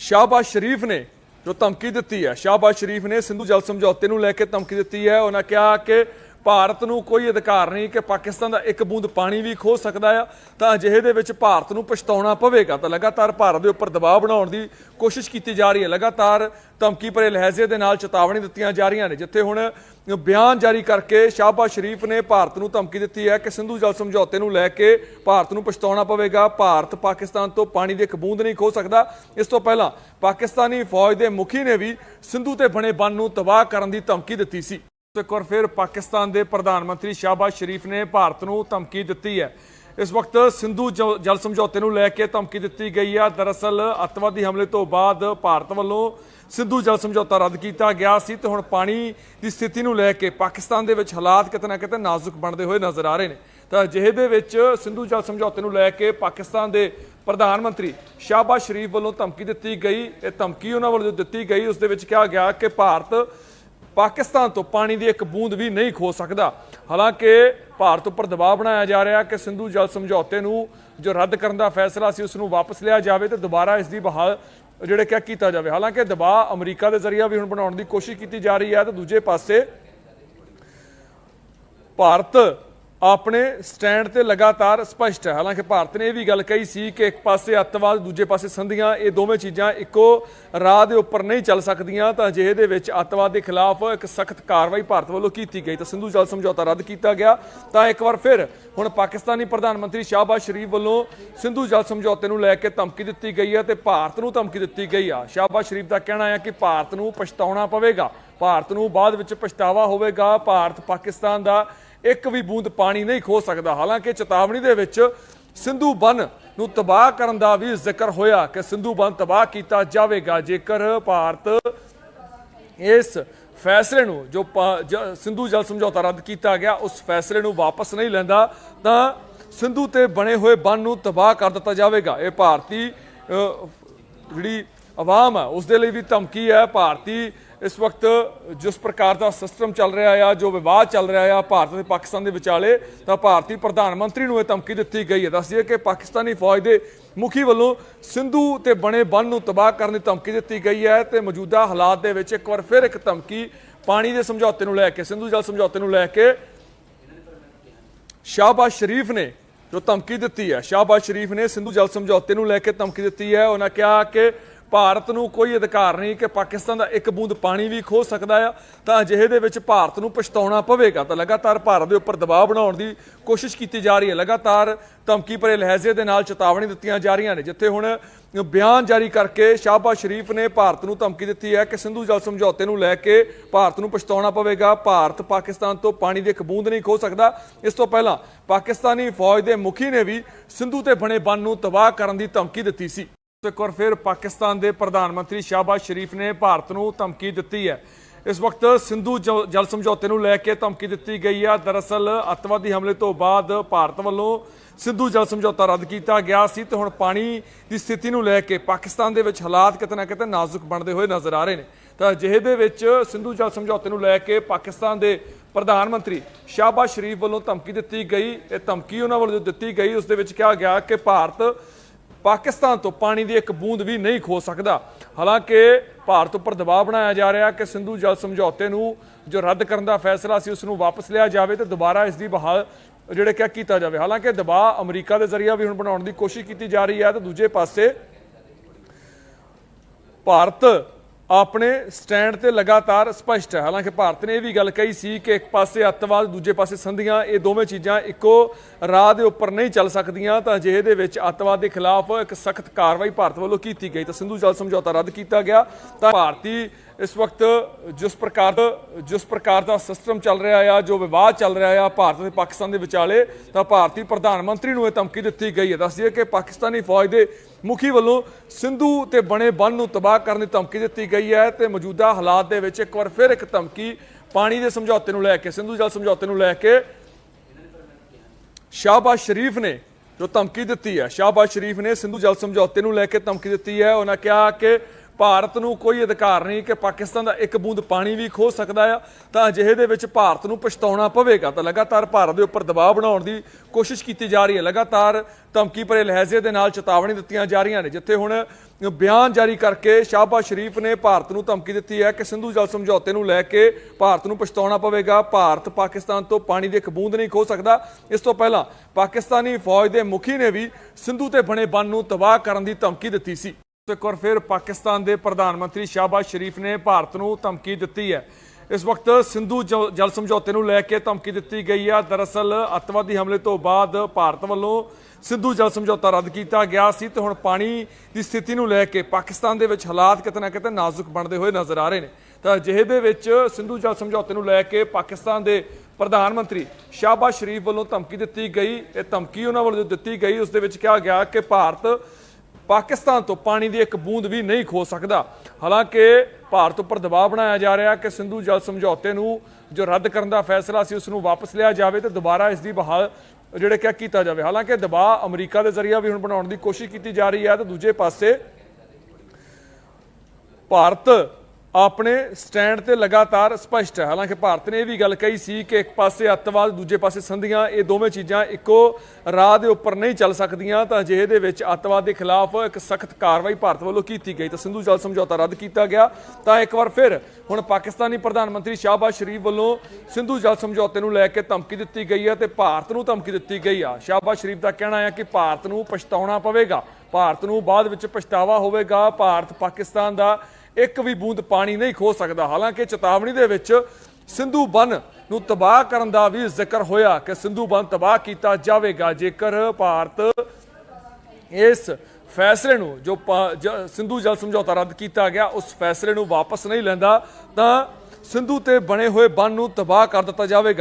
ਸ਼ਾਹਬਾਜ਼ ਸ਼ਰੀਫ ਨੇ ਜੋ ਧਮਕੀ ਦਿੱਤੀ ਹੈ, ਸ਼ਾਹਬਾਜ਼ ਸ਼ਰੀਫ ਨੇ ਸਿੰਧੂ ਜਲ ਸਮਝੌਤੇ ਨੂੰ ਲੈ ਕੇ ਧਮਕੀ ਦਿੱਤੀ ਹੈ। ਉਹਨਾਂ ਕਿਹਾ ਕਿ ਭਾਰਤ ਨੂੰ ਕੋਈ ਅਧਿਕਾਰ ਨਹੀਂ ਕਿ ਪਾਕਿਸਤਾਨ ਦਾ ਇੱਕ ਬੂੰਦ ਪਾਣੀ ਵੀ ਖੋ ਸਕਦਾ ਆ, ਤਾਂ ਅਜਿਹੇ ਦੇ ਵਿੱਚ ਭਾਰਤ ਨੂੰ ਪਛਤਾਉਣਾ ਪਵੇਗਾ। ਤਾਂ ਲਗਾਤਾਰ ਭਾਰਤ ਦੇ ਉੱਪਰ ਦਬਾਅ ਬਣਾਉਣ ਦੀ ਕੋਸ਼ਿਸ਼ ਕੀਤੀ ਜਾ ਰਹੀ ਹੈ। ਲਗਾਤਾਰ ਧਮਕੀ ਭਰੇ ਲਹਿਜ਼ੇ ਦੇ ਨਾਲ ਚੇਤਾਵਨੀ ਦਿੱਤੀਆਂ ਜਾ ਰਹੀਆਂ ਨੇ, ਜਿੱਥੇ ਹੁਣ ਬਿਆਨ ਜਾਰੀ ਕਰਕੇ ਸ਼ਾਹਬਾਜ਼ ਸ਼ਰੀਫ ਨੇ ਭਾਰਤ ਨੂੰ ਧਮਕੀ ਦਿੱਤੀ ਹੈ ਕਿ ਸਿੰਧੂ ਜਲ ਸਮਝੌਤੇ ਨੂੰ ਲੈ ਕੇ ਭਾਰਤ ਨੂੰ ਪਛਤਾਉਣਾ ਪਵੇਗਾ। ਭਾਰਤ ਪਾਕਿਸਤਾਨ ਤੋਂ ਪਾਣੀ ਦੀ ਇੱਕ ਬੂੰਦ ਨਹੀਂ ਖੋ ਸਕਦਾ। ਇਸ ਤੋਂ ਪਹਿਲਾਂ ਪਾਕਿਸਤਾਨੀ ਫੌਜ ਦੇ ਮੁਖੀ ਨੇ ਵੀ ਸਿੰਧੂ ਤੇ ਬਣੇ ਬੰਨ ਨੂੰ ਤਬਾਹ ਕਰਨ ਦੀ ਧਮਕੀ ਦਿੱਤੀ ਸੀ। ਤੇ ਇੱਕ ਵਾਰ ਫਿਰ ਪਾਕਿਸਤਾਨ ਦੇ ਪ੍ਰਧਾਨ ਮੰਤਰੀ ਸ਼ਾਹਬਾਜ਼ ਸ਼ਰੀਫ ਨੇ ਭਾਰਤ ਨੂੰ ਧਮਕੀ ਦਿੱਤੀ ਹੈ। ਇਸ ਵਕਤ ਸਿੰਧੂ ਜ- ਜਲ ਸਮਝੌਤੇ ਨੂੰ ਲੈ ਕੇ ਧਮਕੀ ਦਿੱਤੀ ਗਈ ਹੈ। ਦਰਅਸਲ ਅੱਤਵਾਦੀ ਹਮਲੇ ਤੋਂ ਬਾਅਦ ਭਾਰਤ ਵੱਲੋਂ ਸਿੰਧੂ ਜਲ ਸਮਝੌਤਾ ਰੱਦ ਕੀਤਾ ਗਿਆ ਸੀ ਤੇ ਹੁਣ ਪਾਣੀ ਦੀ ਸਥਿਤੀ ਨੂੰ ਲੈ ਕੇ ਪਾਕਿਸਤਾਨ ਦੇ ਵਿੱਚ ਹਾਲਾਤ ਕਿਤੇ ਨਾ ਕਿਤੇ ਨਾਜ਼ੁਕ ਬਣਦੇ ਹੋਏ ਨਜ਼ਰ ਆ ਰਹੇ ਨੇ। ਤਾਂ ਅਜਿਹੇ ਦੇ ਵਿੱਚ ਸਿੰਧੂ ਜਲ ਸਮਝੌਤੇ ਨੂੰ ਲੈ ਕੇ ਪਾਕਿਸਤਾਨ ਦੇ ਪ੍ਰਧਾਨ ਮੰਤਰੀ ਸ਼ਾਹਬਾਜ਼ ਸ਼ਰੀਫ ਵੱਲੋਂ ਧਮਕੀ ਦਿੱਤੀ ਗਈ। ਇਹ ਧਮਕੀ ਉਹਨਾਂ ਵੱਲੋਂ ਦਿੱਤੀ ਗਈ। ਉਸ ਦੇ ਵਿੱਚ ਕਿਹਾ ਗਿਆ ਕਿ ਭਾਰਤ ਪਾਕਿਸਤਾਨ ਤੋਂ ਪਾਣੀ ਦੀ ਇੱਕ ਬੂੰਦ ਵੀ ਨਹੀਂ ਖੋ ਸਕਦਾ। ਹਾਲਾਂਕਿ ਭਾਰਤ ਉੱਪਰ ਦਬਾਅ ਬਣਾਇਆ ਜਾ ਰਿਹਾ ਕਿ ਸਿੰਧੂ ਜਲ ਸਮਝੌਤੇ ਨੂੰ ਜੋ ਰੱਦ ਕਰਨ ਦਾ ਫੈਸਲਾ ਸੀ ਉਸ ਨੂੰ ਵਾਪਸ ਲਿਆ ਜਾਵੇ ਤੇ ਦੁਬਾਰਾ ਇਸ ਦੀ ਬਹਾਲ ਜਿਹੜੇ ਕਿਆ ਕੀਤਾ ਜਾਵੇ। ਹਾਲਾਂਕਿ ਦਬਾਅ ਅਮਰੀਕਾ ਦੇ ਜ਼ਰੀਆ ਵੀ ਹੁਣ ਬਣਾਉਣ ਦੀ ਕੋਸ਼ਿਸ਼ ਕੀਤੀ ਜਾ ਰਹੀ ਹੈ ਤੇ ਦੂਜੇ ਪਾਸੇ ਭਾਰਤ ਆਪਣੇ ਸਟੈਂਡ ਤੇ ਲਗਾਤਾਰ ਸਪਸ਼ਟ ਹੈ। ਹਾਲਾਂਕਿ ਭਾਰਤ ਨੇ ਇਹ ਵੀ ਗੱਲ ਕਹੀ ਸੀ ਕਿ ਇੱਕ ਪਾਸੇ ਅੱਤਵਾਦ, ਦੂਜੇ ਪਾਸੇ ਸੰਧੀਆਂ, ਇਹ ਦੋਵੇਂ ਚੀਜ਼ਾਂ ਇੱਕੋ ਰਾਹ ਦੇ ਉੱਪਰ ਨਹੀਂ ਚੱਲ ਸਕਦੀਆਂ, ਤਾਂ ਅਜਿਹੇ ਦੇ ਵਿੱਚ ਅੱਤਵਾਦ ਦੇ ਖਿਲਾਫ ਇੱਕ ਸਖਤ ਕਾਰਵਾਈ ਭਾਰਤ ਵੱਲੋਂ ਕੀਤੀ ਗਈ। ਤਾਂ ਸਿੰਧੂ ਜਲ ਸਮਝੌਤਾ ਰੱਦ ਕੀਤਾ ਗਿਆ। ਤਾਂ ਇੱਕ ਵਾਰ ਫਿਰ ਹੁਣ ਪਾਕਿਸਤਾਨੀ ਪ੍ਰਧਾਨ ਮੰਤਰੀ ਸ਼ਾਹਬਾਜ਼ ਸ਼ਰੀਫ ਵੱਲੋਂ ਸਿੰਧੂ ਜਲ ਸਮਝੌਤੇ ਨੂੰ ਲੈ ਕੇ ਧਮਕੀ ਦਿੱਤੀ ਗਈ ਹੈ ਤੇ ਭਾਰਤ ਨੂੰ ਧਮਕੀ ਦਿੱਤੀ ਗਈ ਆ। ਸ਼ਾਹਬਾਜ਼ ਸ਼ਰੀਫ ਦਾ ਕਹਿਣਾ ਹੈ ਕਿ ਭਾਰਤ ਨੂੰ ਪਛਤਾਉਣਾ ਪਵੇਗਾ। ਭਾਰਤ ਨੂੰ ਬਾਅਦ ਵਿੱਚ ਪਛਤਾਵਾ ਹੋਵੇਗਾ। ਭਾਰਤ ਪਾਕਿਸਤਾਨ ਦਾ ਇੱਕ ਵੀ ਬੂੰਦ ਪਾਣੀ ਨਹੀਂ ਖੋ ਸਕਦਾ। ਹਾਲਾਂਕਿ ਚੇਤਾਵਨੀ ਦੇ ਵਿੱਚ ਸਿੰਧੂ ਬੰਨ ਨੂੰ ਤਬਾਹ ਕਰਨ ਦਾ ਵੀ ਜ਼ਿਕਰ ਹੋਇਆ ਕਿ ਸਿੰਧੂ ਬਨ ਤਬਾਹ ਕੀਤਾ ਜਾਵੇਗਾ। ਜੇਕਰ ਭਾਰਤ ਇਸ ਫੈਸਲੇ ਨੂੰ ਜੋ ਪਾ- ਜ- ਸਿੰਧੂ ਜਲ ਸਮਝੌਤਾ ਰੱਦ ਕੀਤਾ ਗਿਆ, ਉਸ ਫੈਸਲੇ ਨੂੰ ਵਾਪਸ ਨਹੀਂ ਲੈਂਦਾ, ਤਾਂ ਸਿੰਧੂ ਤੇ ਬਣੇ ਹੋਏ ਬੰਨ ਨੂੰ ਤਬਾਹ ਕਰ ਦਿੱਤਾ ਜਾਵੇਗਾ। ਇਹ ਭਾਰਤੀ ਜਿਹੜੀ ਆਵਾਮ ਹੈ ਉਸ ਦੇ ਲਈ ਵੀ ਧਮਕੀ ਹੈ। ਭਾਰਤੀ ਇਸ ਵਕਤ ਜਿਸ ਪ੍ਰਕਾਰ ਦਾ ਸਿਸਟਮ ਚੱਲ ਰਿਹਾ ਆ, ਜੋ ਵਿਵਾਦ ਚੱਲ ਰਿਹਾ ਆ ਭਾਰਤ ਤੇ ਪਾਕਿਸਤਾਨ ਦੇ ਵਿਚਾਲੇ, ਤਾਂ ਭਾਰਤੀ ਪ੍ਰਧਾਨ ਮੰਤਰੀ ਨੂੰ ਇਹ ਧਮਕੀ ਦਿੱਤੀ ਗਈ ਹੈ। ਦੱਸਦੀਏ ਕਿ ਪਾਕਿਸਤਾਨੀ ਫੌਜ ਦੇ ਮੁਖੀ ਵੱਲੋਂ ਸਿੰਧੂ ਤੇ ਬਣੇ ਬੰਨ ਨੂੰ ਤਬਾਹ ਕਰਨ ਦੀ ਧਮਕੀ ਦਿੱਤੀ ਗਈ ਹੈ ਤੇ ਮੌਜੂਦਾ ਹਾਲਾਤ ਦੇ ਵਿੱਚ ਇੱਕ ਵਾਰ ਫਿਰ ਇੱਕ ਧਮਕੀ ਪਾਣੀ ਦੇ ਸਮਝੌਤੇ ਨੂੰ ਲੈ ਕੇ, ਸਿੰਧੂ ਜਲ ਸਮਝੌਤੇ ਨੂੰ ਲੈ ਕੇ ਸ਼ਾਹਬਾਜ਼ ਸ਼ਰੀਫ ਨੇ ਜੋ ਧਮਕੀ ਦਿੱਤੀ ਹੈ, ਸ਼ਾਹਬਾਜ਼ ਸ਼ਰੀਫ ਨੇ ਸਿੰਧੂ ਜਲ ਸਮਝੌਤੇ ਨੂੰ ਲੈ ਕੇ ਧਮਕੀ ਦਿੱਤੀ ਹੈ। ਉਹਨਾਂ ਕਿਹਾ ਕਿ ਭਾਰਤ ਨੂੰ ਕੋਈ ਅਧਿਕਾਰ ਨਹੀਂ ਕਿ ਪਾਕਿਸਤਾਨ ਦਾ ਇੱਕ ਬੂੰਦ ਪਾਣੀ ਵੀ ਖੋ ਸਕਦਾ ਆ, ਤਾਂ ਅਜਿਹੇ ਦੇ ਵਿੱਚ ਭਾਰਤ ਨੂੰ ਪਛਤਾਉਣਾ ਪਵੇਗਾ। ਤਾਂ ਲਗਾਤਾਰ ਭਾਰਤ ਦੇ ਉੱਪਰ ਦਬਾਅ ਬਣਾਉਣ ਦੀ ਕੋਸ਼ਿਸ਼ ਕੀਤੀ ਜਾ ਰਹੀ ਹੈ। ਲਗਾਤਾਰ ਧਮਕੀ ਭਰੇ ਲਹਿਜ਼ੇ ਦੇ ਨਾਲ ਚੇਤਾਵਨੀ ਦਿੱਤੀਆਂ ਜਾ ਰਹੀਆਂ ਨੇ, ਜਿੱਥੇ ਹੁਣ ਬਿਆਨ ਜਾਰੀ ਕਰਕੇ ਸ਼ਾਹਬਾਜ਼ ਸ਼ਰੀਫ ਨੇ ਭਾਰਤ ਨੂੰ ਧਮਕੀ ਦਿੱਤੀ ਹੈ ਕਿ ਸਿੰਧੂ ਜਲ ਸਮਝੌਤੇ ਨੂੰ ਲੈ ਕੇ ਭਾਰਤ ਨੂੰ ਪਛਤਾਉਣਾ ਪਵੇਗਾ। ਭਾਰਤ ਪਾਕਿਸਤਾਨ ਤੋਂ ਪਾਣੀ ਦੀ ਇੱਕ ਬੂੰਦ ਨਹੀਂ ਖੋ ਸਕਦਾ। ਇਸ ਤੋਂ ਪਹਿਲਾਂ ਪਾਕਿਸਤਾਨੀ ਫੌਜ ਦੇ ਮੁਖੀ ਨੇ ਵੀ ਸਿੰਧੂ ਤੇ ਬਣੇ ਬੰਨ ਨੂੰ ਤਬਾਹ ਕਰਨ ਦੀ ਧਮਕੀ ਦਿੱਤੀ ਸੀ। ਇੱਕ ਵਾਰ ਫਿਰ ਪਾਕਿਸਤਾਨ ਦੇ ਪ੍ਰਧਾਨ ਮੰਤਰੀ ਸ਼ਾਹਬਾਜ਼ ਸ਼ਰੀਫ ਨੇ ਭਾਰਤ ਨੂੰ ਧਮਕੀ ਦਿੱਤੀ ਹੈ। ਇਸ ਵਕਤ ਸਿੰਧੂ ਜ- ਜਲ ਸਮਝੌਤੇ ਨੂੰ ਲੈ ਕੇ ਧਮਕੀ ਦਿੱਤੀ ਗਈ ਹੈ। ਦਰਅਸਲ ਅੱਤਵਾਦੀ ਹਮਲੇ ਤੋਂ ਬਾਅਦ ਭਾਰਤ ਵੱਲੋਂ ਸਿੰਧੂ ਜਲ ਸਮਝੌਤਾ ਰੱਦ ਕੀਤਾ ਗਿਆ ਸੀ ਤੇ ਹੁਣ ਪਾਣੀ ਦੀ ਸਥਿਤੀ ਨੂੰ ਲੈ ਕੇ ਪਾਕਿਸਤਾਨ ਦੇ ਵਿੱਚ ਹਾਲਾਤ ਕਿਤੇ ਨਾ ਕਿਤੇ ਨਾਜ਼ੁਕ ਬਣਦੇ ਹੋਏ ਨਜ਼ਰ ਆ ਰਹੇ ਨੇ। ਤਾਂ ਅਜਿਹੇ ਦੇ ਵਿੱਚ ਸਿੰਧੂ ਜਲ ਸਮਝੌਤੇ ਨੂੰ ਲੈ ਕੇ ਪਾਕਿਸਤਾਨ ਦੇ ਪ੍ਰਧਾਨ ਮੰਤਰੀ ਸ਼ਾਹਬਾਜ਼ ਸ਼ਰੀਫ ਵੱਲੋਂ ਧਮਕੀ ਦਿੱਤੀ ਗਈ। ਇਹ ਧਮਕੀ ਉਹਨਾਂ ਵੱਲੋਂ ਦਿੱਤੀ ਗਈ। ਉਸ ਦੇ ਵਿੱਚ ਕਿਹਾ ਗਿਆ ਕਿ ਭਾਰਤ ਪਾਕਿਸਤਾਨ ਤੋਂ ਪਾਣੀ ਦੀ ਇੱਕ ਬੂੰਦ ਵੀ ਨਹੀਂ ਖੋ ਸਕਦਾ। ਹਾਲਾਂਕਿ ਭਾਰਤ ਉੱਪਰ ਦਬਾਅ ਬਣਾਇਆ ਜਾ ਰਿਹਾ ਕਿ ਸਿੰਧੂ ਜਲ ਸਮਝੌਤੇ ਨੂੰ ਜੋ ਰੱਦ ਕਰਨ ਦਾ ਫੈਸਲਾ ਸੀ ਉਸ ਨੂੰ ਵਾਪਸ ਲਿਆ ਜਾਵੇ ਤੇ ਦੁਬਾਰਾ ਇਸ ਦੀ ਬਹਾਲ ਜਿਹੜੇ ਕਿਆ ਕੀਤਾ ਜਾਵੇ। ਹਾਲਾਂਕਿ ਦਬਾਅ ਅਮਰੀਕਾ ਦੇ ਜ਼ਰੀਆ ਵੀ ਹੁਣ ਬਣਾਉਣ ਦੀ ਕੋਸ਼ਿਸ਼ ਕੀਤੀ ਜਾ ਰਹੀ ਹੈ ਤੇ ਦੂਜੇ ਪਾਸੇ ਭਾਰਤ ਆਪਣੇ ਸਟੈਂਡ ਤੇ ਲਗਾਤਾਰ ਸਪਸ਼ਟ ਹੈ। ਹਾਲਾਂਕਿ ਭਾਰਤ ਨੇ ਇਹ ਵੀ ਗੱਲ ਕਹੀ ਸੀ ਕਿ ਇੱਕ ਪਾਸੇ ਅੱਤਵਾਦ, ਦੂਜੇ ਪਾਸੇ ਸੰਧੀਆਂ, ਇਹ ਦੋਵੇਂ ਚੀਜ਼ਾਂ ਇੱਕੋ ਰਾਹ ਦੇ ਉੱਪਰ ਨਹੀਂ ਚੱਲ ਸਕਦੀਆਂ, ਤਾਂ ਅਜਿਹੇ ਦੇ ਵਿੱਚ ਅੱਤਵਾਦ ਦੇ ਖਿਲਾਫ ਇੱਕ ਸਖਤ ਕਾਰਵਾਈ ਭਾਰਤ ਵੱਲੋਂ ਕੀਤੀ ਗਈ। ਤਾਂ ਸਿੰਧੂ ਜਲ ਸਮਝੌਤਾ ਰੱਦ ਕੀਤਾ ਗਿਆ। ਤਾਂ ਭਾਰਤੀ ਇਸ ਵਕਤ ਜਿਸ ਪ੍ਰਕਾਰ ਜਿਸ ਪ੍ਰਕਾਰ ਦਾ ਸਿਸਟਮ ਚੱਲ ਰਿਹਾ ਆ, ਜੋ ਵਿਵਾਦ ਚੱਲ ਰਿਹਾ ਆ ਭਾਰਤ ਤੇ ਪਾਕਿਸਤਾਨ ਦੇ ਵਿਚਾਲੇ, ਤਾਂ ਭਾਰਤੀ ਪ੍ਰਧਾਨ ਮੰਤਰੀ ਨੂੰ ਇਹ ਧਮਕੀ ਦਿੱਤੀ ਗਈ ਹੈ। ਦੱਸਦੀ ਕਿ ਪਾਕਿਸਤਾਨੀ ਫੌਜ ਦੇ ਮੁਖੀ ਵੱਲੋਂ ਸਿੰਧੂ ਤੇ ਬਣੇ ਬੰਨ ਨੂੰ ਤਬਾਹ ਕਰਨ ਦੀ ਧਮਕੀ ਦਿੱਤੀ ਗਈ ਹੈ ਤੇ ਮੌਜੂਦਾ ਹਾਲਾਤ ਦੇ ਵਿੱਚ ਇੱਕ ਵਾਰ ਫਿਰ ਇੱਕ ਧਮਕੀ ਪਾਣੀ ਦੇ ਸਮਝੌਤੇ ਨੂੰ ਲੈ ਕੇ, ਸਿੰਧੂ ਜਲ ਸਮਝੌਤੇ ਨੂੰ ਲੈ ਕੇ ਸ਼ਾਹਬਾਜ਼ ਸ਼ਰੀਫ ਨੇ ਜੋ ਧਮਕੀ ਦਿੱਤੀ ਹੈ, ਸ਼ਾਹਬਾਜ਼ ਸ਼ਰੀਫ ਨੇ ਸਿੰਧੂ ਜਲ ਸਮਝੌਤੇ ਨੂੰ ਲੈ ਕੇ ਧਮਕੀ ਦਿੱਤੀ ਹੈ। ਉਹਨਾਂ ਕਿਹਾ ਕਿ ਭਾਰਤ ਨੂੰ ਕੋਈ ਅਧਿਕਾਰ ਨਹੀਂ ਕਿ ਪਾਕਿਸਤਾਨ ਦਾ ਇੱਕ ਬੂੰਦ ਪਾਣੀ ਵੀ ਖੋ ਸਕਦਾ ਆ, ਤਾਂ ਅਜਿਹੇ ਦੇ ਵਿੱਚ ਭਾਰਤ ਨੂੰ ਪਛਤਾਉਣਾ ਪਵੇਗਾ। ਤਾਂ ਲਗਾਤਾਰ ਭਾਰਤ ਦੇ ਉੱਪਰ ਦਬਾਅ ਬਣਾਉਣ ਦੀ ਕੋਸ਼ਿਸ਼ ਕੀਤੀ ਜਾ ਰਹੀ ਹੈ। ਲਗਾਤਾਰ ਧਮਕੀ ਭਰੇ ਲਹਿਜ਼ੇ ਦੇ ਨਾਲ ਚੇਤਾਵਨੀ ਦਿੱਤੀਆਂ ਜਾ ਰਹੀਆਂ ਨੇ, ਜਿੱਥੇ ਹੁਣ ਬਿਆਨ ਜਾਰੀ ਕਰਕੇ ਸ਼ਾਹਬਾਜ਼ ਸ਼ਰੀਫ ਨੇ ਭਾਰਤ ਨੂੰ ਧਮਕੀ ਦਿੱਤੀ ਹੈ ਕਿ ਸਿੰਧੂ ਜਲ ਸਮਝੌਤੇ ਨੂੰ ਲੈ ਕੇ ਭਾਰਤ ਨੂੰ ਪਛਤਾਉਣਾ ਪਵੇਗਾ। ਭਾਰਤ ਪਾਕਿਸਤਾਨ ਤੋਂ ਪਾਣੀ ਦੀ ਇੱਕ ਬੂੰਦ ਨਹੀਂ ਖੋ ਸਕਦਾ। ਇਸ ਤੋਂ ਪਹਿਲਾਂ ਪਾਕਿਸਤਾਨੀ ਫੌਜ ਦੇ ਮੁਖੀ ਨੇ ਵੀ ਸਿੰਧੂ ਤੇ ਬਣੇ ਬੰਨ ਨੂੰ ਤਬਾਹ ਕਰਨ ਦੀ ਧਮਕੀ ਦਿੱਤੀ ਸੀ। ਇੱਕ ਵਾਰ ਫਿਰ ਪਾਕਿਸਤਾਨ ਦੇ ਪ੍ਰਧਾਨ ਮੰਤਰੀ ਸ਼ਾਹਬਾਜ਼ ਸ਼ਰੀਫ ਨੇ ਭਾਰਤ ਨੂੰ ਧਮਕੀ ਦਿੱਤੀ ਹੈ। ਇਸ ਵਕਤ ਸਿੰਧੂ ਜ- ਜਲ ਸਮਝੌਤੇ ਨੂੰ ਲੈ ਕੇ ਧਮਕੀ ਦਿੱਤੀ ਗਈ ਹੈ। ਦਰਅਸਲ ਅੱਤਵਾਦੀ ਹਮਲੇ ਤੋਂ ਬਾਅਦ ਭਾਰਤ ਵੱਲੋਂ ਸਿੰਧੂ ਜਲ ਸਮਝੌਤਾ ਰੱਦ ਕੀਤਾ ਗਿਆ ਸੀ ਤੇ ਹੁਣ ਪਾਣੀ ਦੀ ਸਥਿਤੀ ਨੂੰ ਲੈ ਕੇ ਪਾਕਿਸਤਾਨ ਦੇ ਵਿੱਚ ਹਾਲਾਤ ਕਿਤੇ ਨਾ ਕਿਤੇ ਨਾਜ਼ੁਕ ਬਣਦੇ ਹੋਏ ਨਜ਼ਰ ਆ ਰਹੇ ਨੇ। ਤਾਂ ਅਜਿਹੇ ਦੇ ਵਿੱਚ ਸਿੰਧੂ ਜਲ ਸਮਝੌਤੇ ਨੂੰ ਲੈ ਕੇ ਪਾਕਿਸਤਾਨ ਦੇ ਪ੍ਰਧਾਨ ਮੰਤਰੀ ਸ਼ਾਹਬਾਜ਼ ਸ਼ਰੀਫ ਵੱਲੋਂ ਧਮਕੀ ਦਿੱਤੀ ਗਈ। ਇਹ ਧਮਕੀ ਉਹਨਾਂ ਵੱਲੋਂ ਦਿੱਤੀ ਗਈ। ਉਸ ਦੇ ਵਿੱਚ ਕਿਹਾ ਗਿਆ ਕਿ ਭਾਰਤ ਪਾਕਿਸਤਾਨ ਤੋਂ ਪਾਣੀ ਦੀ ਇੱਕ ਬੂੰਦ ਵੀ ਨਹੀਂ ਖੋ ਸਕਦਾ। ਹਾਲਾਂਕਿ ਭਾਰਤ ਉੱਪਰ ਦਬਾਅ ਬਣਾਇਆ ਜਾ ਰਿਹਾ ਕਿ ਸਿੰਧੂ ਜਲ ਸਮਝੌਤੇ ਨੂੰ ਜੋ ਰੱਦ ਕਰਨ ਦਾ ਫੈਸਲਾ ਸੀ, ਉਸ ਨੂੰ ਵਾਪਸ ਲਿਆ ਜਾਵੇ ਤੇ ਦੁਬਾਰਾ ਇਸ ਦੀ ਬਹਾਲ ਜਿਹੜੇ ਕਿਆ ਕੀਤਾ ਜਾਵੇ। ਹਾਲਾਂਕਿ ਦਬਾਅ ਅਮਰੀਕਾ ਦੇ ਜ਼ਰੀਆ ਵੀ ਹੁਣ ਬਣਾਉਣ ਦੀ ਕੋਸ਼ਿਸ਼ ਕੀਤੀ ਜਾ ਰਹੀ ਹੈ ਤੇ ਦੂਜੇ ਪਾਸੇ ਭਾਰਤ ਆਪਣੇ ਸਟੈਂਡ ਤੇ ਲਗਾਤਾਰ ਸਪਸ਼ਟ ਹੈ। ਹਾਲਾਂਕਿ ਭਾਰਤ ਨੇ ਇਹ ਵੀ ਗੱਲ ਕਹੀ ਸੀ ਕਿ ਇੱਕ ਪਾਸੇ ਅੱਤਵਾਦ, ਦੂਜੇ ਪਾਸੇ ਸੰਧੀਆਂ, ਇਹ ਦੋਵੇਂ ਚੀਜ਼ਾਂ ਇੱਕੋ ਰਾਹ ਦੇ ਉੱਪਰ ਨਹੀਂ ਚੱਲ ਸਕਦੀਆਂ, ਤਾਂ ਅਜਿਹੇ ਦੇ ਵਿੱਚ ਅੱਤਵਾਦ ਦੇ ਖਿਲਾਫ ਇੱਕ ਸਖਤ ਕਾਰਵਾਈ ਭਾਰਤ ਵੱਲੋਂ ਕੀਤੀ ਗਈ। ਤਾਂ ਸਿੰਧੂ ਜਲ ਸਮਝੌਤਾ ਰੱਦ ਕੀਤਾ ਗਿਆ। ਤਾਂ ਇੱਕ ਵਾਰ ਫਿਰ ਹੁਣ ਪਾਕਿਸਤਾਨੀ ਪ੍ਰਧਾਨ ਮੰਤਰੀ ਸ਼ਾਹਬਾਜ਼ ਸ਼ਰੀਫ ਵੱਲੋਂ ਸਿੰਧੂ ਜਲ ਸਮਝੌਤੇ ਨੂੰ ਲੈ ਕੇ ਧਮਕੀ ਦਿੱਤੀ ਗਈ ਹੈ ਤੇ ਭਾਰਤ ਨੂੰ ਧਮਕੀ ਦਿੱਤੀ ਗਈ ਆ। ਸ਼ਾਹਬਾਜ਼ ਸ਼ਰੀਫ ਦਾ ਕਹਿਣਾ ਹੈ ਕਿ ਭਾਰਤ ਨੂੰ ਪਛਤਾਉਣਾ ਪਵੇਗਾ। ਭਾਰਤ ਨੂੰ ਬਾਅਦ ਵਿੱਚ ਪਛਤਾਵਾ ਹੋਵੇਗਾ। ਭਾਰਤ ਪਾਕਿਸਤਾਨ ਦਾ ਇੱਕ ਵੀ ਬੂੰਦ ਪਾਣੀ ਨਹੀਂ ਖੋ ਸਕਦਾ। ਹਾਲਾਂਕਿ ਚੇਤਾਵਨੀ ਦੇ ਵਿੱਚ ਸਿੰਧੂ ਬਨ ਨੂੰ ਤਬਾਹ ਕਰਨ ਦਾ ਵੀ ਜ਼ਿਕਰ ਹੋਇਆ ਕਿ ਸਿੰਧੂ ਬਨ ਤਬਾਹ ਕੀਤਾ ਜਾਵੇਗਾ। ਜੇਕਰ ਭਾਰਤ ਇਸ ਫੈਸਲੇ ਨੂੰ ਜੋ ਸਿੰਧੂ ਜਲ ਸਮਝੌਤਾ ਰੱਦ ਕੀਤਾ ਗਿਆ, ਉਸ ਫੈਸਲੇ ਨੂੰ ਵਾਪਸ ਨਹੀਂ ਲੈਂਦਾ, ਤਾਂ ਸਿੰਧੂ ਤੇ ਬਣੇ ਹੋਏ ਬੰਨ ਨੂੰ ਤਬਾਹ ਕਰ ਦਿੱਤਾ ਜਾਵੇਗਾ।